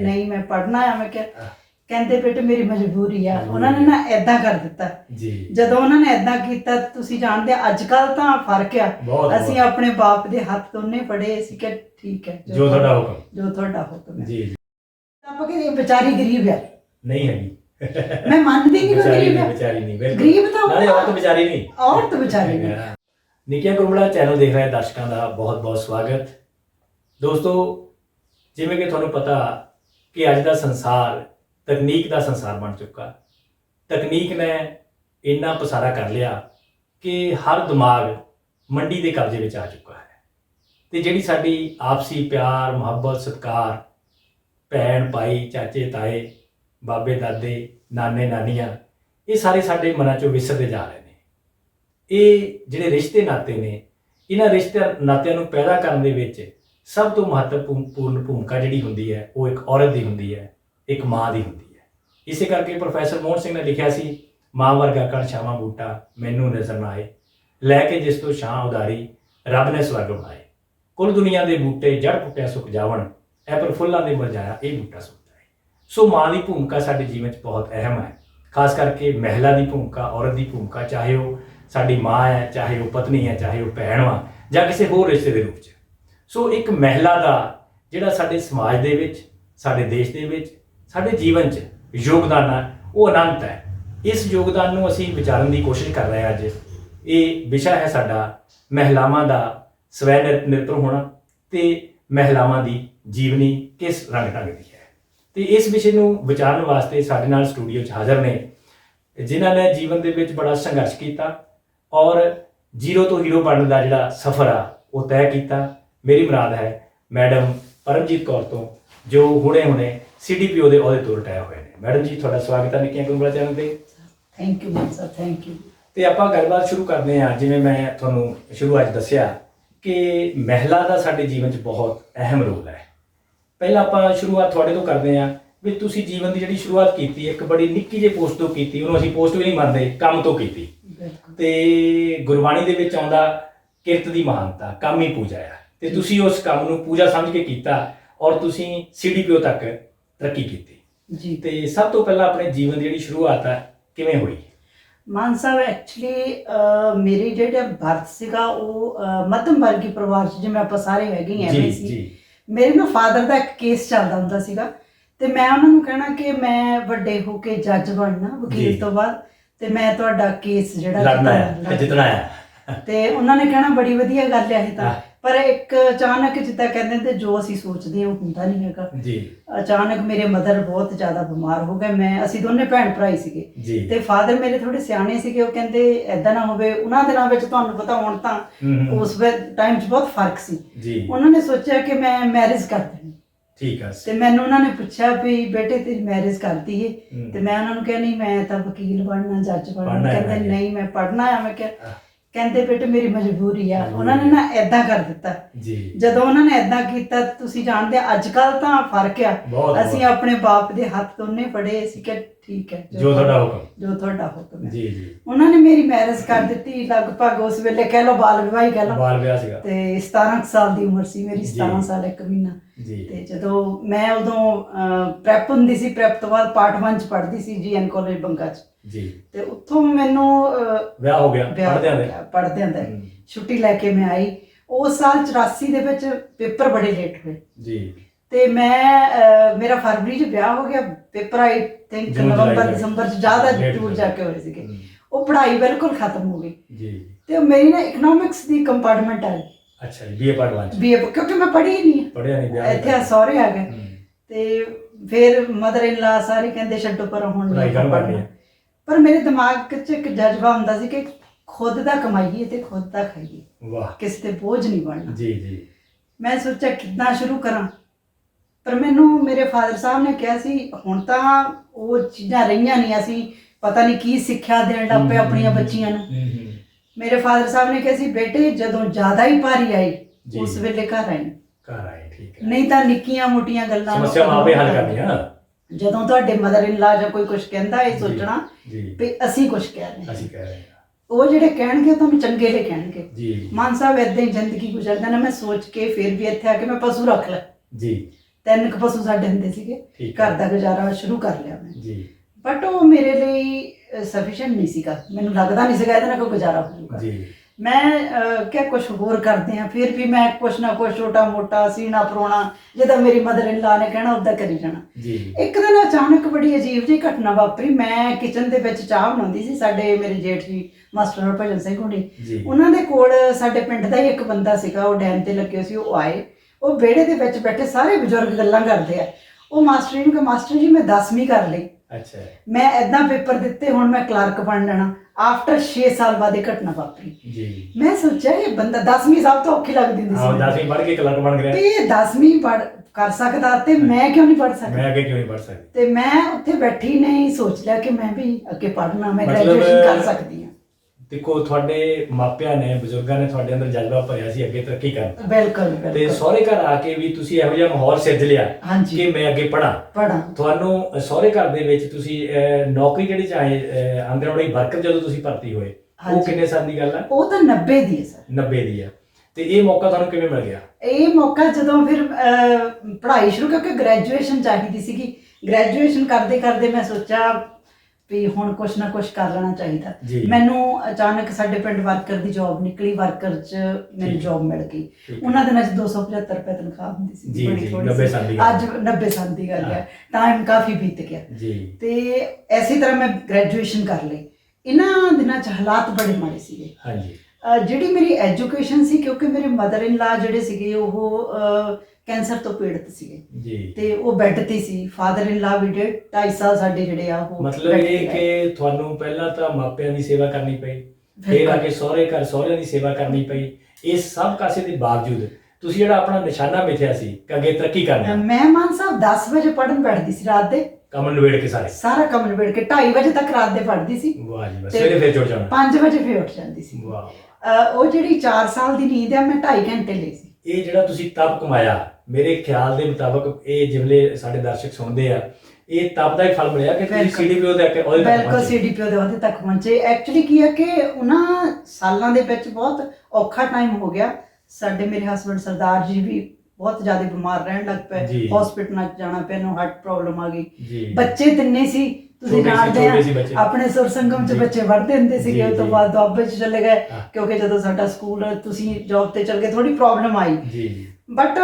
ਨਹੀਂ ਮੈਂ ਪੜਨਾ ਆ ਮੈਂ ਕਿਹਾ ਹਾਂ। ਕਹਿੰਦੇ ਬੇਟੇ ਮੇਰੀ ਮਜਬੂਰੀ ਆ। ਉਹਨਾਂ ਨੇ ਨਾ ਐਦਾਂ ਕਰ ਦਿੱਤਾ। ਜੀ। ਜਦੋਂ ਉਹਨਾਂ ਨੇ ਐਦਾਂ ਕੀਤਾ ਤੁਸੀਂ ਜਾਣਦੇ ਅੱਜ ਕੱਲ ਤਾਂ ਫ਼ਰਕ ਆ। ਅਸੀਂ। ਆਪਣੇ ਬਾਪ ਦੇ ਹੱਥ ਦੋਨੇ ਫੜੇ ਅਸੀਂ ਕਿ ਠੀਕ ਹੈ ਜੋ ਤੁਹਾਡਾ ਹੁਕਮ। ਜੋ ਤੁਹਾਡਾ ਹੁਕਮ ਹੈ। ਜੀ ਜੀ। ਆਪਾਂ ਕਿ ਵਿਚਾਰੀ ਗਰੀਬ ਹੈ ਨਹੀਂ ਹੈਗੀ। ਮੈਂ ਮੰਨਦੀ ਨਹੀਂ ਗਰੀਬ ਹੈ ਵਿਚਾਰੀ ਨਹੀਂ ਗਰੀਬ ਤਾਂ ਨਾਲੇ ਔਰਤ ਵਿਚਾਰੀ ਨਹੀਂ। ਔਰਤ ਵਿਚਾਰੀ ਨਹੀਂ। ਨਿੱਕਿਆ ਕੁਰਬਲਾ ਚੈਨਲ ਦੇਖ ਰਹੇ ਦਰਸ਼ਕਾਂ ਦਾ। ਬਹੁਤ ਬਹੁਤ ਸਵਾਗਤ। ਦੋਸਤੋ ਜਿਵੇਂ ਕਿ ਤੁਹਾਨੂੰ ਪਤਾ ਕਿ ਅੱਜ ਦਾ ਸੰਸਾਰ ਤਕਨੀਕ ਦਾ ਸੰਸਾਰ ਬਣ ਚੁੱਕਾ। ਤਕਨੀਕ ਨੇ ਇੰਨਾ ਪਸਾਰਾ ਕਰ ਲਿਆ ਕਿ ਹਰ ਦਿਮਾਗ ਮੰਡੀ ਦੇ ਕਬਜ਼ੇ ਵਿੱਚ ਆ ਚੁੱਕਾ ਹੈ। ਤੇ ਜਿਹੜੀ ਸਾਡੀ ਆਪਸੀ ਪਿਆਰ, ਮੁਹੱਬਤ, ਸਤਿਕਾਰ, ਭੈਣ ਭਾਈ, ਚਾਚੇ ਤਾਏ, ਬਾਬੇ ਦਾਦੇ, ਨਾਨੇ ਨਾਨੀਆਂ, ਇਹ ਸਾਰੇ ਸਾਡੇ ਮਨਾਂ ਚੋਂ ਵਿਸਰਦੇ ਜਾ ਰਹੇ ਨੇ। ਇਹ ਜਿਹੜੇ ਰਿਸ਼ਤੇ ਨਾਤੇ ਨੇ, ਇਹਨਾਂ ਰਿਸ਼ਤੇ ਨਾਤਿਆਂ ਨੂੰ ਪੈਦਾ ਕਰਨ ਦੇ ਵਿੱਚ ਸਭ ਤੋਂ ਮਹੱਤਵਪੂਰਨ ਭੂਮਿਕਾ ਜਿਹੜੀ ਹੁੰਦੀ ਹੈ, ਉਹ ਇੱਕ ਔਰਤ ਦੀ ਹੁੰਦੀ ਹੈ, ਇੱਕ ਮਾਂ ਦੀ ਹੁੰਦੀ ਹੈ। ਇਸੇ ਕਰਕੇ ਪ੍ਰੋਫੈਸਰ ਮੋਹਨ ਸਿੰਘ ਨੇ ਲਿਖਿਆ ਸੀ, ਮਾਂ ਵਰਗਾ ਕਣ ਛਾਵਾਂ ਬੂਟਾ ਮੈਨੂੰ ਨਜ਼ਰ ਨਾ ਆਏ, ਲੈ ਕੇ ਜਿਸ ਤੋਂ ਛਾਂ ਉਦਾਰੀ ਰੱਬ ਨੇ ਸਵਰਗ ਬਣਾਏ। ਕੁੱਲ ਦੁਨੀਆ ਦੇ ਬੂਟੇ ਜੜ ਪੁੱਟਿਆ ਸੁੱਕ ਜਾਵਣ, ਐ ਪਰ ਫੁੱਲਾਂ ਦੇ ਮੁਰਝਾਇਆ ਇਹ ਬੂਟਾ ਸੁੱਕ ਜਾਏ। ਸੋ ਮਾਂ ਦੀ ਭੂਮਿਕਾ ਸਾਡੇ ਜੀਵਨ 'ਚ ਬਹੁਤ ਅਹਿਮ ਹੈ, ਖਾਸ ਕਰਕੇ ਮਹਿਲਾ ਦੀ ਭੂਮਿਕਾ, ਔਰਤ ਦੀ ਭੂਮਿਕਾ, ਚਾਹੇ ਉਹ ਸਾਡੀ ਮਾਂ ਹੈ, ਚਾਹੇ ਉਹ ਪਤਨੀ ਹੈ, ਚਾਹੇ ਉਹ ਭੈਣ ਵਾ, ਜਾਂ ਕਿਸੇ ਹੋਰ ਰਿਸ਼ਤੇ ਦੇ ਰੂਪ 'ਚ। ਸੋ ਇੱਕ ਮਹਿਲਾ ਦਾ ਜਿਹੜਾ ਸਾਡੇ ਸਮਾਜ ਦੇ ਵਿੱਚ, ਸਾਡੇ ਦੇਸ਼ ਦੇ ਵਿੱਚ, ਸਾਡੇ ਜੀਵਨ 'ਚ ਯੋਗਦਾਨ ਹੈ ਉਹ ਅਨੰਤ ਹੈ। ਇਸ ਯੋਗਦਾਨ ਨੂੰ ਅਸੀਂ ਵਿਚਾਰਨ ਦੀ ਕੋਸ਼ਿਸ਼ ਕਰ ਰਹੇ ਹਾਂ ਅੱਜ। ਇਹ ਵਿਸ਼ਾ ਹੈ ਸਾਡਾ ਮਹਿਲਾਵਾਂ ਦਾ ਸਵੈ ਨਿਰ- ਨਿਰਭਰ ਹੋਣਾ ਤੇ ਮਹਿਲਾਵਾਂ ਦੀ ਜੀਵਨੀ ਕਿਸ ਰੰਗ ਢੰਗ ਦੀ ਹੈ। ਤੇ ਇਸ ਵਿਸ਼ੇ ਨੂੰ ਵਿਚਾਰਨ ਵਾਸਤੇ ਸਾਡੇ ਨਾਲ ਸਟੂਡੀਓ 'ਚ ਹਾਜ਼ਰ ਨੇ, ਜਿਨ੍ਹਾਂ ਨੇ ਜੀਵਨ ਦੇ ਵਿੱਚ ਬੜਾ ਸੰਘਰਸ਼ ਕੀਤਾ ਔਰ ਜ਼ੀਰੋ ਤੋਂ ਹੀਰੋ ਬਣਨ ਦਾ ਜਿਹੜਾ ਸਫ਼ਰ ਆ, ਉਹ ਤੈਅ ਕੀਤਾ। ਮੇਰੀ ਮੁਰਾਦ ਹੈ ਮੈਡਮ ਪਰਮਜੀਤ ਕੌਰ ਤੋਂ ਜੋ ਹੁਣੇ-ਹੁਣੇ ਸੀਡੀਪੀਓ ਦੇ ਅਹੁਦੇ ਤੋਂ ਰਿਟਾਇਰ ਹੋਏ ਨੇ। ਮੈਡਮ ਜੀ ਤੁਹਾਡਾ ਸਵਾਗਤ ਹੈ ਨਿੱਕੀਆਂ ਗੁਰਮਰਾ ਚੈਨਲ ਤੇ। Thank you Mann sir thank you ਤੇ ਆਪਾਂ ਗੱਲਬਾਤ ਸ਼ੁਰੂ ਕਰਦੇ ਹਾਂ ਜਿਵੇਂ ਮੈਂ ਤੁਹਾਨੂੰ ਸ਼ੁਰੂ ਅੱਜ ਦੱਸਿਆ ਕਿ ਮਹਿਲਾ ਦਾ ਸਾਡੇ ਜੀਵਨ 'ਚ ਬਹੁਤ ਅਹਿਮ ਰੋਲ ਹੈ। ਪਹਿਲਾਂ ਆਪਾਂ ਸ਼ੁਰੂਆਤ ਤੁਹਾਡੇ ਤੋਂ ਕਰਦੇ ਹਾਂ ਵੀ ਤੁਸੀਂ ਜੀਵਨ ਦੀ ਜਿਹੜੀ ਸ਼ੁਰੂਆਤ ਕੀਤੀ ਇੱਕ ਬੜੀ ਨਿੱਕੀ ਜਿਹੀ ਪੋਸਟ ਤੋਂ ਕੀਤੀ ਉਹਨੂੰ ਅਸੀਂ ਪੋਸਟ ਵੀ ਨਹੀਂ ਮੰਨਦੇ ਕੰਮ ਤੋਂ ਕੀਤੀ। ਤੇ ਗੁਰਬਾਣੀ ਦੇ ਵਿੱਚ ਆਉਂਦਾ ਕਿਰਤ ਦੀ ਮਹਾਨਤਾ ਕੰਮ ਹੀ ਪੂਜਾ ਆ। ਤੇ ਤੁਸੀਂ ਉਸ ਕੰਮ ਨੂੰ ਪੂਜਾ ਸਮਝ ਕੇ ਕੀਤਾ ਔਰ ਤੁਸੀਂ ਸੀਡੀਪੀਓ ਤੱਕ ਤਰੱਕੀ ਕੀਤੀ। ਜੀ। ਤੇ ਸਭ ਤੋਂ ਪਹਿਲਾਂ ਆਪਣੇ ਜੀਵਨ ਦੀ ਜਿਹੜੀ ਸ਼ੁਰੂਆਤ ਹੈ ਕਿਵੇਂ ਹੋਈ? ਮਾਨ ਸਾਹਿਬ ਐਕਚੁਅਲੀ ਮੇਰੀ ਜਿਹੜਾ ਬਰਥ ਸੀਗਾ ਉਹ ਮੱਧਮ ਵਰਗੀ ਪਰਿਵਾਰ ਚ ਜਿਵੇਂ ਆਪਾਂ ਸਾਰੇ ਹੈਗੇ ਜੀ ਐਵੇਂ ਸੀ। ਜੀ। ਮੇਰੇ ਨਾ ਫਾਦਰ ਦਾ ਇੱਕ ਕੇਸ ਚੱਲਦਾ ਹੁੰਦਾ ਸੀਗਾ ਤੇ ਮੈਂ ਉਹਨਾਂ ਨੂੰ ਕਹਿਣਾ ਕਿ ਮੈਂ ਵੱਡੇ ਹੋ ਕੇ ਜੱਜ ਬਣਨਾ। ਵਕੀਲ ਤੋਂ ਬਾਅਦ ਤੇ ਮੈਂ ਤੁਹਾਡਾ ਕੇਸ ਜਿਹੜਾ ਲੜਨਾ ਜਿੱਤਣਾ- ਹੈ। ਜਿੱਤਣਾ ਹੈ। ਤੇ ਉਹਨਾਂ ਨੇ ਕਹਿਣਾ ਬੜੀ ਵਧੀਆ ਗੱਲ ਹੈ ਇਹ ਤਾਂ। ਪਰ ਇੱਕ ਅਚਾਨਕ ਜਿੱਦਾਂ ਕਹਿੰਦੇ ਤੇ ਜੋ ਅਸੀਂ ਸੋਚਦੇ ਹਾਂ ਉਹ ਹੁੰਦਾ ਨਹੀਂ ਹੈਗਾ। ਜੀ। ਅਚਾਨਕ ਮੇਰੇ ਮਦਰ ਬਹੁਤ ਜ਼ਿਆਦਾ ਬਿਮਾਰ ਹੋ ਗਏ। ਮੈਂ ਅਸੀਂ ਦੋਨੇ ਭੈਣ ਭਰਾ ਹੀ ਸੀਗੇ। ਤੇ ਫਾਦਰ ਮੇਰੇ ਥੋੜੇ ਸਿਆਣੇ ਸੀਗੇ। ਉਹ ਕਹਿੰਦੇ ਐਦਾਂ ਨਾ ਹੋਵੇ। ਉਹਨਾਂ ਦਿਨਾਂ ਵਿੱਚ ਤੁਹਾਨੂੰ ਪਤਾ ਹੁਣ ਤਾਂ ਉਸ ਵੇ ਟਾਈਮ 'ਚ ਬਹੁਤ ਫ਼ਰਕ ਸੀ। ਜੀ। ਉਹਨਾਂ ਨੇ ਸੋਚਿਆ ਕਿ ਮੈਂ ਮੈਰਿਜ ਕਰ ਦੇਣੀ। ਠੀਕ ਹੈ ਤੇ ਮੈਨੂੰ ਉਹਨਾਂ ਨੇ ਪੁੱਛਿਆ ਵੀ ਬੇਟੇ ਤੇਰੀ ਮੈਰਿਜ ਕਰਦੀ ਏ ਤੇ ਮੈਂ ਉਹਨਾਂ ਨੂੰ ਕਿਹਾ ਨਹੀਂ ਮੈਂ ਤਾਂ ਵਕੀਲ ਬਣਨਾ ਜੱਜ ਬਣਨਾ। ਕਹਿੰਦੇ। ਨਹੀਂ ਮੈਂ ਪੜਨਾ ਆ। ਮੈਂ ਕਿਹਾ। ਕਹਿੰਦੇ ਬੇਟੇ ਮੇਰੀ ਮਜਬੂਰੀ ਆ। ਉਹਨਾਂ ਨੇ ਨਾ ਐਦਾਂ ਕਰ ਦਿੱਤਾ। ਜੀ। ਜਦੋਂ ਉਹਨਾਂ ਨੇ ਐਦਾਂ ਕੀਤਾ ਤੁਸੀਂ ਜਾਣਦੇ ਅੱਜ ਕੱਲ ਤਾਂ ਫ਼ਰਕ ਆ। ਬਹੁਤ ਅਸੀਂ ਬਹੁਤ। ਆਪਣੇ ਬਾਪ ਦੇ ਹੱਥ ਦੋਨੇ ਫੜੇ ਸੀ ਕਿ ਠੀਕ ਹੈ ਜੋ ਤੁਹਾਡਾ ਹੁਕਮ। ਜੋ ਤੁਹਾਡਾ ਹੁਕਮ ਹੈ। ਜੀ ਜੀ। ਉਹਨਾਂ ਨੇ ਮੇਰੀ ਮੈਰਿਜ ਕਰ ਦਿੱਤੀ ਲਗਭਗ ਉਸ ਵੇਲੇ ਕਹਿ ਲਓ ਬਾਲ ਵਿਵਾਹ ਕਹਿ ਲਓ। ਬਾਲ ਵਿਆਹ ਸੀਗਾ। ਤੇ 17 ਕੁ ਸਾਲ ਦੀ ਉਮਰ ਸੀ ਮੇਰੀ ਜੀ। 17 ਸਾਲ ਇੱਕ ਮਹੀਨਾ। ਜੀ। ਤੇ ਜਦੋਂ ਮੈਂ ਉਦੋਂ ਪ੍ਰੈਪ ਹੁੰਦੀ ਸੀ ਪ੍ਰੈਪ ਤੋਂ ਬਾਅਦ ਪਾਰਟ 1 ਚ ਪੜ੍ਹਦੀ ਸੀ ਜੀਐਨ ਕਾਲਜ ਬੰਗਾ ਚ। ਜੀ। ਤੇ ਉੱਥੋਂ ਮੈਨੂੰ ਵਿਆਹ ਹੋ ਗਿਆ ਵਿਆਹ ਪੜਦੇ ਆਂਦੇ ਪੜ੍ਹਦਿਆਂ ਦਾ। ਛੁੱਟੀ ਲੈ ਕੇ ਮੈਂ ਆਈ। ਉਸ ਸਾਲ 84 ਦੇ ਵਿੱਚ ਪੇਪਰ ਬੜੇ ਲੇਟ ਹੋਏ। ਜੀ। ਤੇ ਮੈਂ ਅਹ, ਮੇਰਾ ਫਰਵਰੀ 'ਚ ਵਿਆਹ ਹੋ ਗਿਆ ਪੇਪਰ ਆਈ ਥਿੰਕ ਜੂਨ, ਨਵੰਬਰ ਦਸੰਬਰ 'ਚ ਜ਼ਿਆਦਾ Late ਦੂਰ। ਜਾ ਕੇ ਹੋਏ ਸੀਗੇ। ਹਮ, ਉਹ ਪੜ੍ਹਾਈ ਬਿਲਕੁਲ ਖਤਮ ਹੋ ਗਈ। ਜੀ। ਤੇ ਉਹ ਮੇਰੀ ਨਾ ਇਕਨੋਮਿਕਸ ਦੀ ਕੰਪਾਰਟਮੈਂਟ ਆਈ। ਅੱਛਾ ਜੀ ਬੀਏ ਪਾਰਟ 1 ਵੀ ਕਿਉਂਕਿ ਮੈਂ ਪੜ੍ਹੀ ਹੀ ਨਹੀਂ ਪੜਿਆ ਨਹੀਂ ਵਿਆਹ ਇੱਥੇ ਆ ਸਹੁਰੇ ਆ ਗਏ। ਤੇ ਫਿਰ ਮਦਰ ਇਨ ਲਾ ਸਾਰੇ ਕਹਿੰਦੇ ਛੱਡੋ ਪਰ ਹੁਣ ਪੜ੍ਹਾਈ ਕਰਨ ਪੜ੍ਹਨਾ। ਹੈ। ਪਰ ਮੇਰੇ ਦਿਮਾਗ 'ਚ ਇੱਕ ਜਜ਼ਬਾ ਹੁੰਦਾ ਸੀ ਕਿ ਖੁਦ ਦਾ ਕਮਾਈਏ ਤੇ ਖੁਦ ਦਾ ਖਾਈਏ। ਵਾਹ। ਕਿਸੇ ਤੇ ਬੋਝ ਨਹੀਂ ਬਣਨਾ। ਜੀ ਜੀ। ਮੈਂ ਸੋਚਿਆ ਕਿੱਦਾਂ ਸ਼ੁਰੂ ਕਰਾਂ। ਪਰ ਮੈਨੂੰ ਮੇਰੇ ਫਾਦਰ ਸਾਹਿਬ ਨੇ ਕਿਹਾ ਸੀ ਹੁਣ ਤਾਂ ਉਹ ਚੀਜ਼ਾਂ ਰਹੀਆਂ ਨਹੀਂ ਅਸੀਂ ਪਤਾ ਨਹੀਂ ਕੀ ਸਿੱਖਿਆ ਦੇਣ ਲੱਗ ਪਏ ਆਪਣੀਆਂ ਬੱਚੀਆਂ ਨੂੰ। ਮੇਰੇ ਫਾਦਰ ਸਾਹਿਬ ਨੇ ਕਿਹਾ ਸੀ ਬੇਟੇ ਜਦੋਂ ਜ਼ਿਆਦਾ ਹੀ ਭਾਰੀ ਆਈ। ਉਸ ਵੇਲੇ ਘਰ ਆਈ। ਘਰ ਆਏ ਠੀਕ ਹੈ। ਨਹੀਂ ਤਾਂ ਨਿੱਕੀਆਂ ਮੋਟੀਆਂ ਗੱਲਾਂ ਨੂੰ ਸਮੱਸਿਆ ਆਪੇ ਹੱਲ ਕਰਨੀਆਂ। ਜਦੋਂ ਤੁਹਾਡੇ ਮਦਰ ਇਨ ਲਾ ਜਾਂ ਕੋਈ ਕੁਝ ਕਹਿੰਦਾ ਇਹ ਸੋਚਣਾ ਵੀ ਅਸੀਂ ਕੁਝ ਕਹਿ ਰਹੇ ਹਾਂ। ਅਸੀਂ ਕਹਿ ਰਹੇ ਹਾਂ। ਉਹ ਜਿਹੜੇ ਕਹਿਣਗੇ ਤੁਹਾਨੂੰ ਚੰਗੇ ਲਈ ਕਹਿਣਗੇ। ਜੀ ਮਾਨ ਸਾਹਿਬ ਏਦਾਂ ਹੀ ਜ਼ਿੰਦਗੀ ਗੁਜ਼ਰਦਾ ਨਾ ਮੈਂ ਸੋਚ ਕੇ ਫਿਰ ਵੀ ਇੱਥੇ ਆ ਕੇ ਮੈਂ ਪਸ਼ੂ ਰੱਖ ਲਿਆ ਜੀ। ਤਿੰਨ ਕੁ ਪਸ਼ੂ ਸਾਡੇ ਹੁੰਦੇ ਸੀਗੇ। ਠੀਕ ਘਰ ਦਾ ਗੁਜ਼ਾਰਾ ਸ਼ੁਰੂ ਕਰ ਲਿਆ ਮੈਂ। ਜੀ। ਬਟ ਉਹ ਮੇਰੇ ਲਈ ਸਫੀਸ਼ੀਐਂਟ ਨਹੀਂ ਸੀਗਾ। ਮੈਨੂੰ ਲੱਗਦਾ ਨਹੀਂ ਸੀਗਾ ਇਹਦੇ ਨਾਲ ਕੋਈ ਗੁਜ਼ਾਰਾ ਹੋਊਗਾ। ਜੀ। ਮੈਂ ਅਹ, ਕਿਹਾ ਕੁਝ ਹੋਰ ਕਰਦੇ ਆ ਫਿਰ ਵੀ ਮੈਂ ਕੁਛ ਨਾ ਕੁਛ ਛੋਟਾ ਮੋਟਾ ਸੀਣਾ ਪਰੋਣਾ ਜਿੱਦਾਂ ਮੇਰੀ ਮਦਰ ਇਨ ਲਾ ਨੇ ਕਹਿਣਾ ਉਦਾਂ ਕਰੀ ਜਾਣਾ। ਜੀ। ਇੱਕ ਦਿਨ ਅਚਾਨਕ ਬੜੀ ਅਜੀਬ ਜਿਹੀ ਘਟਨਾ ਵਾਪਰੀ। ਮੈਂ ਕਿਚਨ ਦੇ ਵਿੱਚ ਚਾਹ ਬਣਾਉਂਦੀ ਸੀ ਸਾਡੇ ਮੇਰੇ ਜੇਠ ਜੀ ਮਾਸਟਰ ਹਰਭਜਨ ਸਿੰਘ ਹੁਣੀ। ਜੀ। ਉਹਨਾਂ ਦੇ ਕੋਲ ਸਾਡੇ ਪਿੰਡ ਦਾ ਹੀ ਇੱਕ ਬੰਦਾ ਸੀਗਾ ਉਹ ਡੈਮ ਤੇ ਲੱਗੇ ਸੀ ਉਹ ਆਏ। ਉਹ ਵਿਹੜੇ ਦੇ ਵਿੱਚ ਬੈਠੇ ਸਾਰੇ ਬਜ਼ੁਰਗ ਗੱਲਾਂ ਕਰਦੇ ਆ। ਉਹ ਮਾਸਟਰ ਜੀ ਨੂੰ ਕਿ ਮਾਸਟਰ ਜੀ ਮੈਂ 10ਵੀਂ ਕਰ ਲਈ। ਅੱਛਾ। ਮੈਂ ਐਦਾਂ ਪੇਪਰ ਦਿੱਤੇ ਹੁਣ ਮੈਂ ਕਲਰਕ ਬਣ ਜਾਣਾ। ਆਫਟਰ 6 ਸਾਲ ਬਾਅਦ ਇਹ ਘਟਨਾ ਵਾਪਰੀ। ਜੀ। ਮੈਂ ਸੋਚਿਆ ਇਹ ਬੰਦਾ 10ਵੀਂ ਸਭ ਤੋਂ ਔਖੀ ਲੱਗਦੀ ਹੁੰਦੀ ਹਾਂ ਸੀ ਦਸਵੀਂ ਪੜ੍ਹ ਕੇ ਕਲਰਕ ਬਣ ਗਿਆ। ਤੇ ਇਹ 10ਵੀਂ ਪੜ ਕਰ ਸਕਦਾ ਤੇ ਮੈਂ ਕਿਉਂ ਨਹੀਂ ਪੜ ਸਕਦਾ? ਮੈਂ ਅੱਗੇ ਕਿਉਂ ਨਹੀਂ ਪੜ੍ਹ ਸਕਦੀ? ਤੇ ਮੈਂ ਉੱਥੇ ਬੈਠੀ ਨਹੀਂ ਸੋਚ ਲਿਆ ਕਿ ਮੈਂ ਵੀ ਅੱਗੇ ਪੜ੍ਹਨਾ ਮੈਂ ਗ੍ਰੈਜੂਏਸ਼ਨ ਕਰ ਸਕਦੀ ਹਾਂ। ਦੇਖੋ ਤੁਹਾਡੇ ਮਾਪਿਆਂ ਨੇ ਬਜ਼ੁਰਗਾਂ ਨੇ ਤੁਹਾਡੇ ਅੰਦਰ ਜਜ਼ਬਾ ਭਰਿਆ ਸੀ ਅੱਗੇ ਤਰੱਕੀ ਕਰਨ। ਦਾ ਬਿਲਕੁਲ ਤੇ ਬਿਲਕੁਲ। ਸਹੁਰੇ ਘਰ ਆ ਕੇ ਵੀ ਤੁਸੀਂ ਇਹੋ ਜਿਹਾ ਮਾਹੌਲ ਸਿਰਜ ਲਿਆ ਹਾਂਜੀ। ਕਿ ਮੈਂ ਅੱਗੇ ਪੜਾਂ ਪੜਾਂ ਤੁਹਾਨੂੰ ਸਹੁਰੇ ਘਰ ਦੇ ਵਿੱਚ ਤੁਸੀਂ ਨੌਕਰੀ ਜਿਹੜੀ ਚਾਹੇ ਅ, ਆਂਗਣਵਾੜੀ ਵਰਕਰ ਜਦੋਂ ਤੁਸੀਂ ਭਰਤੀ ਹੋਏ ਉਹ ਹਾਂਜੀ। ਕਿੰਨੇ ਸਾਲ ਦੀ ਗੱਲ ਆ? ਉਹ ਤਾਂ 90 ਦੀ ਹੈ ਸਰ। 90 ਦੀ ਆ। ਤੇ ਇਹ ਮੌਕਾ ਤੁਹਾਨੂੰ ਕਿਵੇਂ ਮਿਲ ਗਿਆ? ਇਹ ਮੌਕਾ ਜਦੋਂ ਫਿਰ ਅਹ, ਪੜ੍ਹਾਈ ਸ਼ੁਰੂ ਕਿਉਂਕਿ ਗ੍ਰੈਜੂਏਸ਼ਨ ਚਾਹੀਦੀ ਸੀਗੀ। ਗ੍ਰੈਜੂਏਸ਼ਨ ਕਰਦੇ ਕਰਦੇ ਮੈਂ ਸੋਚਿਆ ਵੀ ਹੁਣ ਕੁਛ ਨਾ ਕੁਛ ਕਰ ਲੈਣਾ ਚਾਹੀਦਾ ਜੀ ਮੈਨੂੰ ਅਚਾਨਕ ਸਾਡੇ ਪਿੰਡ ਵਰਕਰ ਦੀ ਜੌਬ ਨਿਕਲੀ ਵਰਕਰ 'ਚ ਮੈਨੂੰ ਠੀਕ। ਜੌਬ ਮਿਲ ਗਈ ਠੀਕ। ਉਹਨਾਂ ਦਿਨਾਂ 'ਚ 275 ਰੁਪਏ ਤਨਖਾਹ ਹੁੰਦੀ ਸੀ ਜੀ, ਬੜੀ ਜੀ, ਥੋੜ੍ਹੀ 90 ਸੀ। ਸਾਲ ਦੀ ਗੱਲ। ਅੱਜ 90 ਸਾਲ ਦੀ ਗੱਲ ਹਾਂ। ਹੈ ਟਾਈਮ ਕਾਫੀ ਬੀਤ ਗਿਆ ਜੀ ਤੇ ਐਸੀ ਤਰ੍ਹਾਂ ਮੈਂ ਗ੍ਰੈਜੂਏਸ਼ਨ ਕਰ ਲਈ ਇਹਨਾਂ ਦਿਨਾਂ 'ਚ ਹਾਲਾਤ ਬੜੇ ਮਾੜੇ ਸੀਗੇ ਹਾਂਜੀ ਅਹ ਜਿਹੜੀ ਮੇਰੀ ਐਜੂਕੇਸ਼ਨ ਸੀ ਕਿਉਂਕਿ ਮੇਰੇ ਮਦਰ ਇਨ ਲਾ ਜਿਹੜੇ ਸੀਗੇ ਉਹ ਕੈਂਸਰ ਤੋਂ ਪੀੜਤ ਸੀਗੇ। ਜੀ। ਤੇ ਉਹ ਬੈੱਡ ਤੇ ਸੀ। ਫਾਦਰ ਇਨ ਲਾ ਵੀ ਡੇਡ 2.5 ਸਾਲ ਸਾਡੇ ਜਿਹੜੇ ਆ ਉਹ ਮਤਲਬ ਤੇ ਇਹ ਰਹੇ। ਕਿ ਤੁਹਾਨੂੰ ਪਹਿਲਾਂ ਤਾਂ ਮਾਪਿਆਂ ਦੀ ਸੇਵਾ ਕਰਨੀ ਪਈ। ਫਿਰ ਬਿਲਕੁਲ। ਆ ਕੇ ਸਹੁਰੇ ਘਰ ਸਹੁਰਿਆਂ ਦੀ ਸੇਵਾ ਕਰਨੀ ਪਈ। ਇਸ ਸਭ ਕਾਸੇ ਦੇ ਬਾਵਜੂਦ ਤੁਸੀਂ ਜਿਹੜਾ ਆਪਣਾ ਨਿਸ਼ਾਨਾ ਮਿਥਿਆ ਸੀ ਕਿ ਅੱਗੇ ਤਰੱਕੀ ਕਰਨਾ ਮੈਂ ਮਾਨ ਸਾਹਿਬ 10 ਵਜੇ ਪੜਨ ਬੈਠਦੀ ਸੀ ਰਾਤ ਦੇ। ਕੰਮ ਨਿਬੇੜ ਕੇ ਸਾਰੇ। ਸਾਰਾ ਕੰਮ ਨਿਬੇੜ ਕੇ 2:30 ਵਜੇ ਤੱਕ ਰਾਤ ਦੇ ਪੜਦੀ ਸੀ। ਵਾਹ ਜੀ ਵਾਹ ਤੇ- ਸਵੇਰੇ ਫਿਰ ਜੁੜ ਜਾਣਾ। 5 ਵਜੇ ਫੇਰ ਉੱਠ ਜਾਂਦੀ ਸੀ। ਵਾਹ। ਵਾਹ। ਅਹ, ਉਹ ਜਿਹੜੀ 4 ਸਾਲ ਦੀ ਨੀਂਦ ਆ ਮੈਂ 2.5 ਘੰਟੇ ਲਈ ਸੀ। ਇਹ ਜਿਹੜਾ ਤੁਸੀਂ ਤਪ ਕਮਾਇਆ ਮੇਰੇ ਖਿਆਲ ਦੇ ਮੁਤਾਬਕ ਇਹ ਜਿਵਲੇ ਸਾਡੇ ਦਰਸ਼ਕ ਸੁਣਦੇ ਆ ਇਹ ਤਪ ਦਾ ਹੀ ਫਲ ਮਿਲਿਆ ਕਿ ਤੁਸੀਂ। ਸੀਡੀਪੀਓ ਦੇ ਅੱਗੇ ਉਹਦੇ ਤੱਕ ਬਿਲਕੁਲ। ਸੀਡੀਪੀਓ ਦੇ ਉਹਦੇ ਤੱਕ ਪਹੁੰਚੇ ਐਕਚੁਅਲੀ ਕੀ ਹੈ ਕਿ ਉਹਨਾਂ ਸਾਲਾਂ ਦੇ ਵਿੱਚ ਬਹੁਤ ਔਖਾ ਟਾਈਮ ਹੋ ਗਿਆ ਸਾਡੇ ਮੇਰੇ ਹਸਬੰਡ ਸਰਦਾਰ ਜੀ ਵੀ ਬਹੁਤ ਜ਼ਿਆਦਾ ਬਿਮਾਰ ਰਹਿਣ ਲੱਗ ਪਏ। ਹਸਪੀਟਲਾਂ 'ਚ ਜਾਣਾ ਪਿਆ ਨੂੰ ਹਾਰਟ ਪ੍ਰੋਬਲਮ ਆ ਗਈ ਬੱਚੇ ਤਿੰਨੇ ਸੀ ਤੁਸੀਂ ਛੋਟੇ ਸੀ, ਜਾਣਦੇ ਛੋਟੇ ਸੀ ਆ ਬੱਚੇ। ਆਪਣੇ ਸੁਰ ਸੰਗਮ 'ਚ ਜੀ। ਬੱਚੇ ਪੜ੍ਹਦੇ ਹੁੰਦੇ ਸੀਗੇ ਜੀ, ਤੋਂ ਜੀ। ਬਾਅਦ ਦੁਆਬੇ 'ਚ ਚਲੇ ਗਏ ਹਾਂ। ਕਿਉਂਕਿ ਜਦੋਂ ਸਾਡਾ ਸਕੂਲ ਤੁਸੀਂ ਜੌਬ ਤੇ ਚਲ ਗਏ ਥੋੜੀ ਪ੍ਰੋਬਲਮ ਆਈ ਜੀ ਬਟ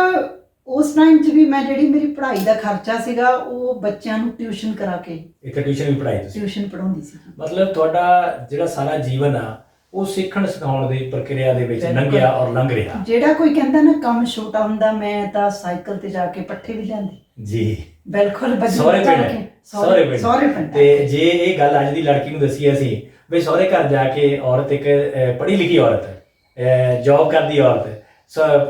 ਉਸ ਟਾਈਮ 'ਚ ਵੀ ਮੈਂ ਜਿਹੜੀ ਮੇਰੀ ਪੜ੍ਹਾਈ ਦਾ ਖਰਚਾ ਸੀਗਾ ਉਹ ਬੱਚਿਆਂ ਨੂੰ ਟਿਊਸ਼ਨ ਕਰਾ ਕੇ ਇੱਕ ਟਿਊਸ਼ਨ ਵੀ ਪੜਾਈ ਤੁਸੀਂ ਟਿਊਸ਼ਨ ਪੜਾਉਂਦੀ ਸੀ ਮਤਲਬ ਤੁਹਾਡਾ ਜਿਹੜਾ ਸਾਰਾ ਜੀਵਨ ਆ ਉਹ ਸਿੱਖਣ ਸਿਖਾਉਣ ਦੀ ਪ੍ਰਕਿਰਿਆ ਦੇ ਵਿੱਚ ਬਿਲਕੁਲ। ਲੰਘਿਆ ਔਰ ਲੰਘ ਰਿਹਾ ਜਿਹੜਾ ਕੋਈ ਕਹਿੰਦਾ ਨਾ ਕੰਮ ਛੋਟਾ ਹੁੰਦਾ ਮੈਂ ਤਾਂ ਸਾਈਕਲ ਤੇ ਜਾ ਕੇ ਪੱਠੇ ਵੀ ਲਿਆਂਦੇ ਜੀ ਬਿਲਕੁਲ ਬੱਜੀ ਸਹੁਰੇ ਪਿੰਡ। ਸਹੁਰੇ ਪਿੰਡ। ਸਹੁਰੇ ਪਿੰਡ ਤੇ ਜੇ ਇਹ ਗੱਲ ਅੱਜ ਦੀ ਲੜਕੀ ਨੂੰ ਦੱਸੀ ਅਸੀਂ ਵੀ ਸਹੁਰੇ ਘਰ ਜਾ ਕੇ ਔਰਤ ਇੱਕ ਪੜ੍ਹੀ ਲਿਖੀ ਔਰਤ ਜੌਬ ਕਰਦੀ ਔਰਤ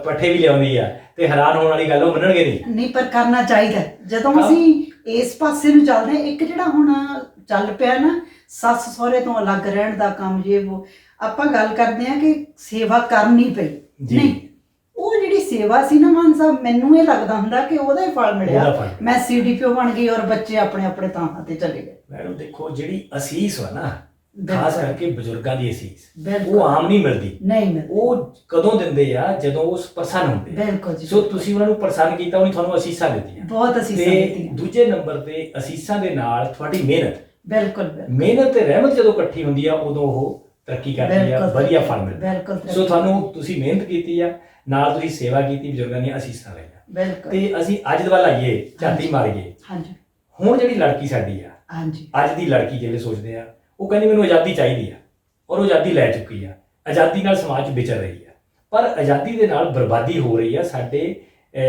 ਪੱਠੇ ਵੀ ਲਿਆਉਂਦੀ ਆ ਤੇ ਹੈਰਾਨ ਹੋਣ ਵਾਲੀ ਗੱਲ ਉਹ ਮੰਨਣਗੇ ਨਹੀਂ ਨਹੀਂ ਪਰ ਕਰਨਾ ਚਾਹੀਦਾ। ਜਦੋਂ। ਅਸੀਂ ਇਸ ਪਾਸੇ ਨੂੰ ਚੱਲਦੇ ਹਾਂ, ਇੱਕ ਜਿਹੜਾ ਹੁਣ ਚੱਲ ਪਿਆ ਨਾ ਸੱਸ ਸਹੁਰੇ ਤੋਂ ਅਲੱਗ ਰਹਿਣ ਦਾ ਕੰਮ ਜੇ ਉਹ ਆਪਾਂ ਗੱਲ ਕਰਦੇ ਹਾਂ ਕਿ ਸੇਵਾ ਕਰਨੀ ਪਈ। ਨਹੀਂ ਸੇਵਾ ਸੀ ਨਾ ਮਾਨ ਸਾਹਿਬ ਮੈਨੂੰ ਇਹ ਲੱਗਦਾ ਹੁੰਦਾ ਕਿ ਉਹਦਾ ਹੀ ਫਲ ਉਹਦਾ ਮਿਲਿਆ। ਫਲ। ਮੈਂ ਸੀਡੀਪੀਓ ਬਣ ਗਈ ਔਰ ਬੱਚੇ ਆਪਣੇ ਆਪਣੇ ਥਾਂ ਤੇ ਚਲੇ ਗਏ। ਮੈਡਮ ਦੇਖੋ ਜਿਹੜੀ ਅਸੀਸ ਵਾ ਨਾ ਖਾਸ ਬਿਲਕੁਲ। ਕਰਕੇ ਬਜ਼ੁਰਗਾਂ ਦੀ ਅਸੀਸ ਬਿਲਕੁਲ। ਉਹ ਆਮ ਨਹੀਂ ਮਿਲਦੀ। ਨਹੀਂ ਮੈਂ ਉਹ ਕਦੋਂ ਦਿੰਦੇ ਆ? ਜਦੋਂ ਉਹ ਪ੍ਰਸੰਨ ਹੁੰਦੇ ਆ। ਬਿਲਕੁਲ ਜੀ ਸੋ ਤੁਸੀਂ ਉਹਨਾਂ ਨੂੰ ਪ੍ਰਸੰਨ ਕੀਤਾ ਉਹਨੇ ਤੁਹਾਨੂੰ ਅਸੀਸਾਂ ਦਿੱਤੀਆਂ। ਬਹੁਤ ਅਸੀਂ ਤੇ ਸਮਝਦੇ ਦੂਜੇ ਨੰਬਰ ਤੇ ਅਸੀਸਾਂ ਦੇ ਨਾਲ ਤੁਹਾਡੀ ਮਿਹਨਤ। ਬਿਲਕੁਲ ਬਿਲਕੁਲ। ਮਿਹਨਤ ਤੇ ਰਹਿਮਤ ਜਦੋਂ ਇਕੱਠੀ ਹੁੰਦੀ ਆ ਉਦੋਂ ਉਹ ਤਰੱਕੀ ਕਰਦੀ ਆ ਬਿਲਕੁਲ। ਵਧੀਆ ਫਲ ਮਿਲਦਾ। ਬਿਲਕੁਲ ਸੋ ਤੁਹਾਨੂੰ ਤੁਸੀਂ ਮਿਹਨਤ ਕੀਤੀ ਆ। ਨਾਲ ਤੁਸੀਂ ਸੇਵਾ ਕੀਤੀ ਬਜ਼ੁਰਗਾਂ ਦੀਆਂ ਅਸੀਸਾਂ ਲਈਆਂ। ਬਿਲਕੁਲ। ਤੇ ਅਸੀਂ ਅੱਜ ਦੇ ਵੱਲ ਆਈਏ ਝਾਤੀ ਮਾਰੀਏ ਹਾਂਜੀ। ਹੁਣ ਜਿਹੜੀ ਲੜਕੀ ਸਾਡੀ ਆ ਹਾਂਜੀ। ਅੱਜ ਦੀ ਲੜਕੀ ਜਿਹੜੇ ਸੋਚਦੇ ਆ ਉਹ ਕਹਿੰਦੀ ਮੈਨੂੰ ਆਜ਼ਾਦੀ ਚਾਹੀਦੀ ਆ ਔਰ ਉਹ ਆਜ਼ਾਦੀ ਲੈ ਚੁੱਕੀ ਆ। ਆਜ਼ਾਦੀ ਨਾਲ ਸਮਾਜ ਵਿਚਰ ਰਹੀ ਆ। ਪਰ ਆਜ਼ਾਦੀ ਦੇ ਨਾਲ ਬਰਬਾਦੀ ਹੋ ਰਹੀ ਆ ਸਾਡੇ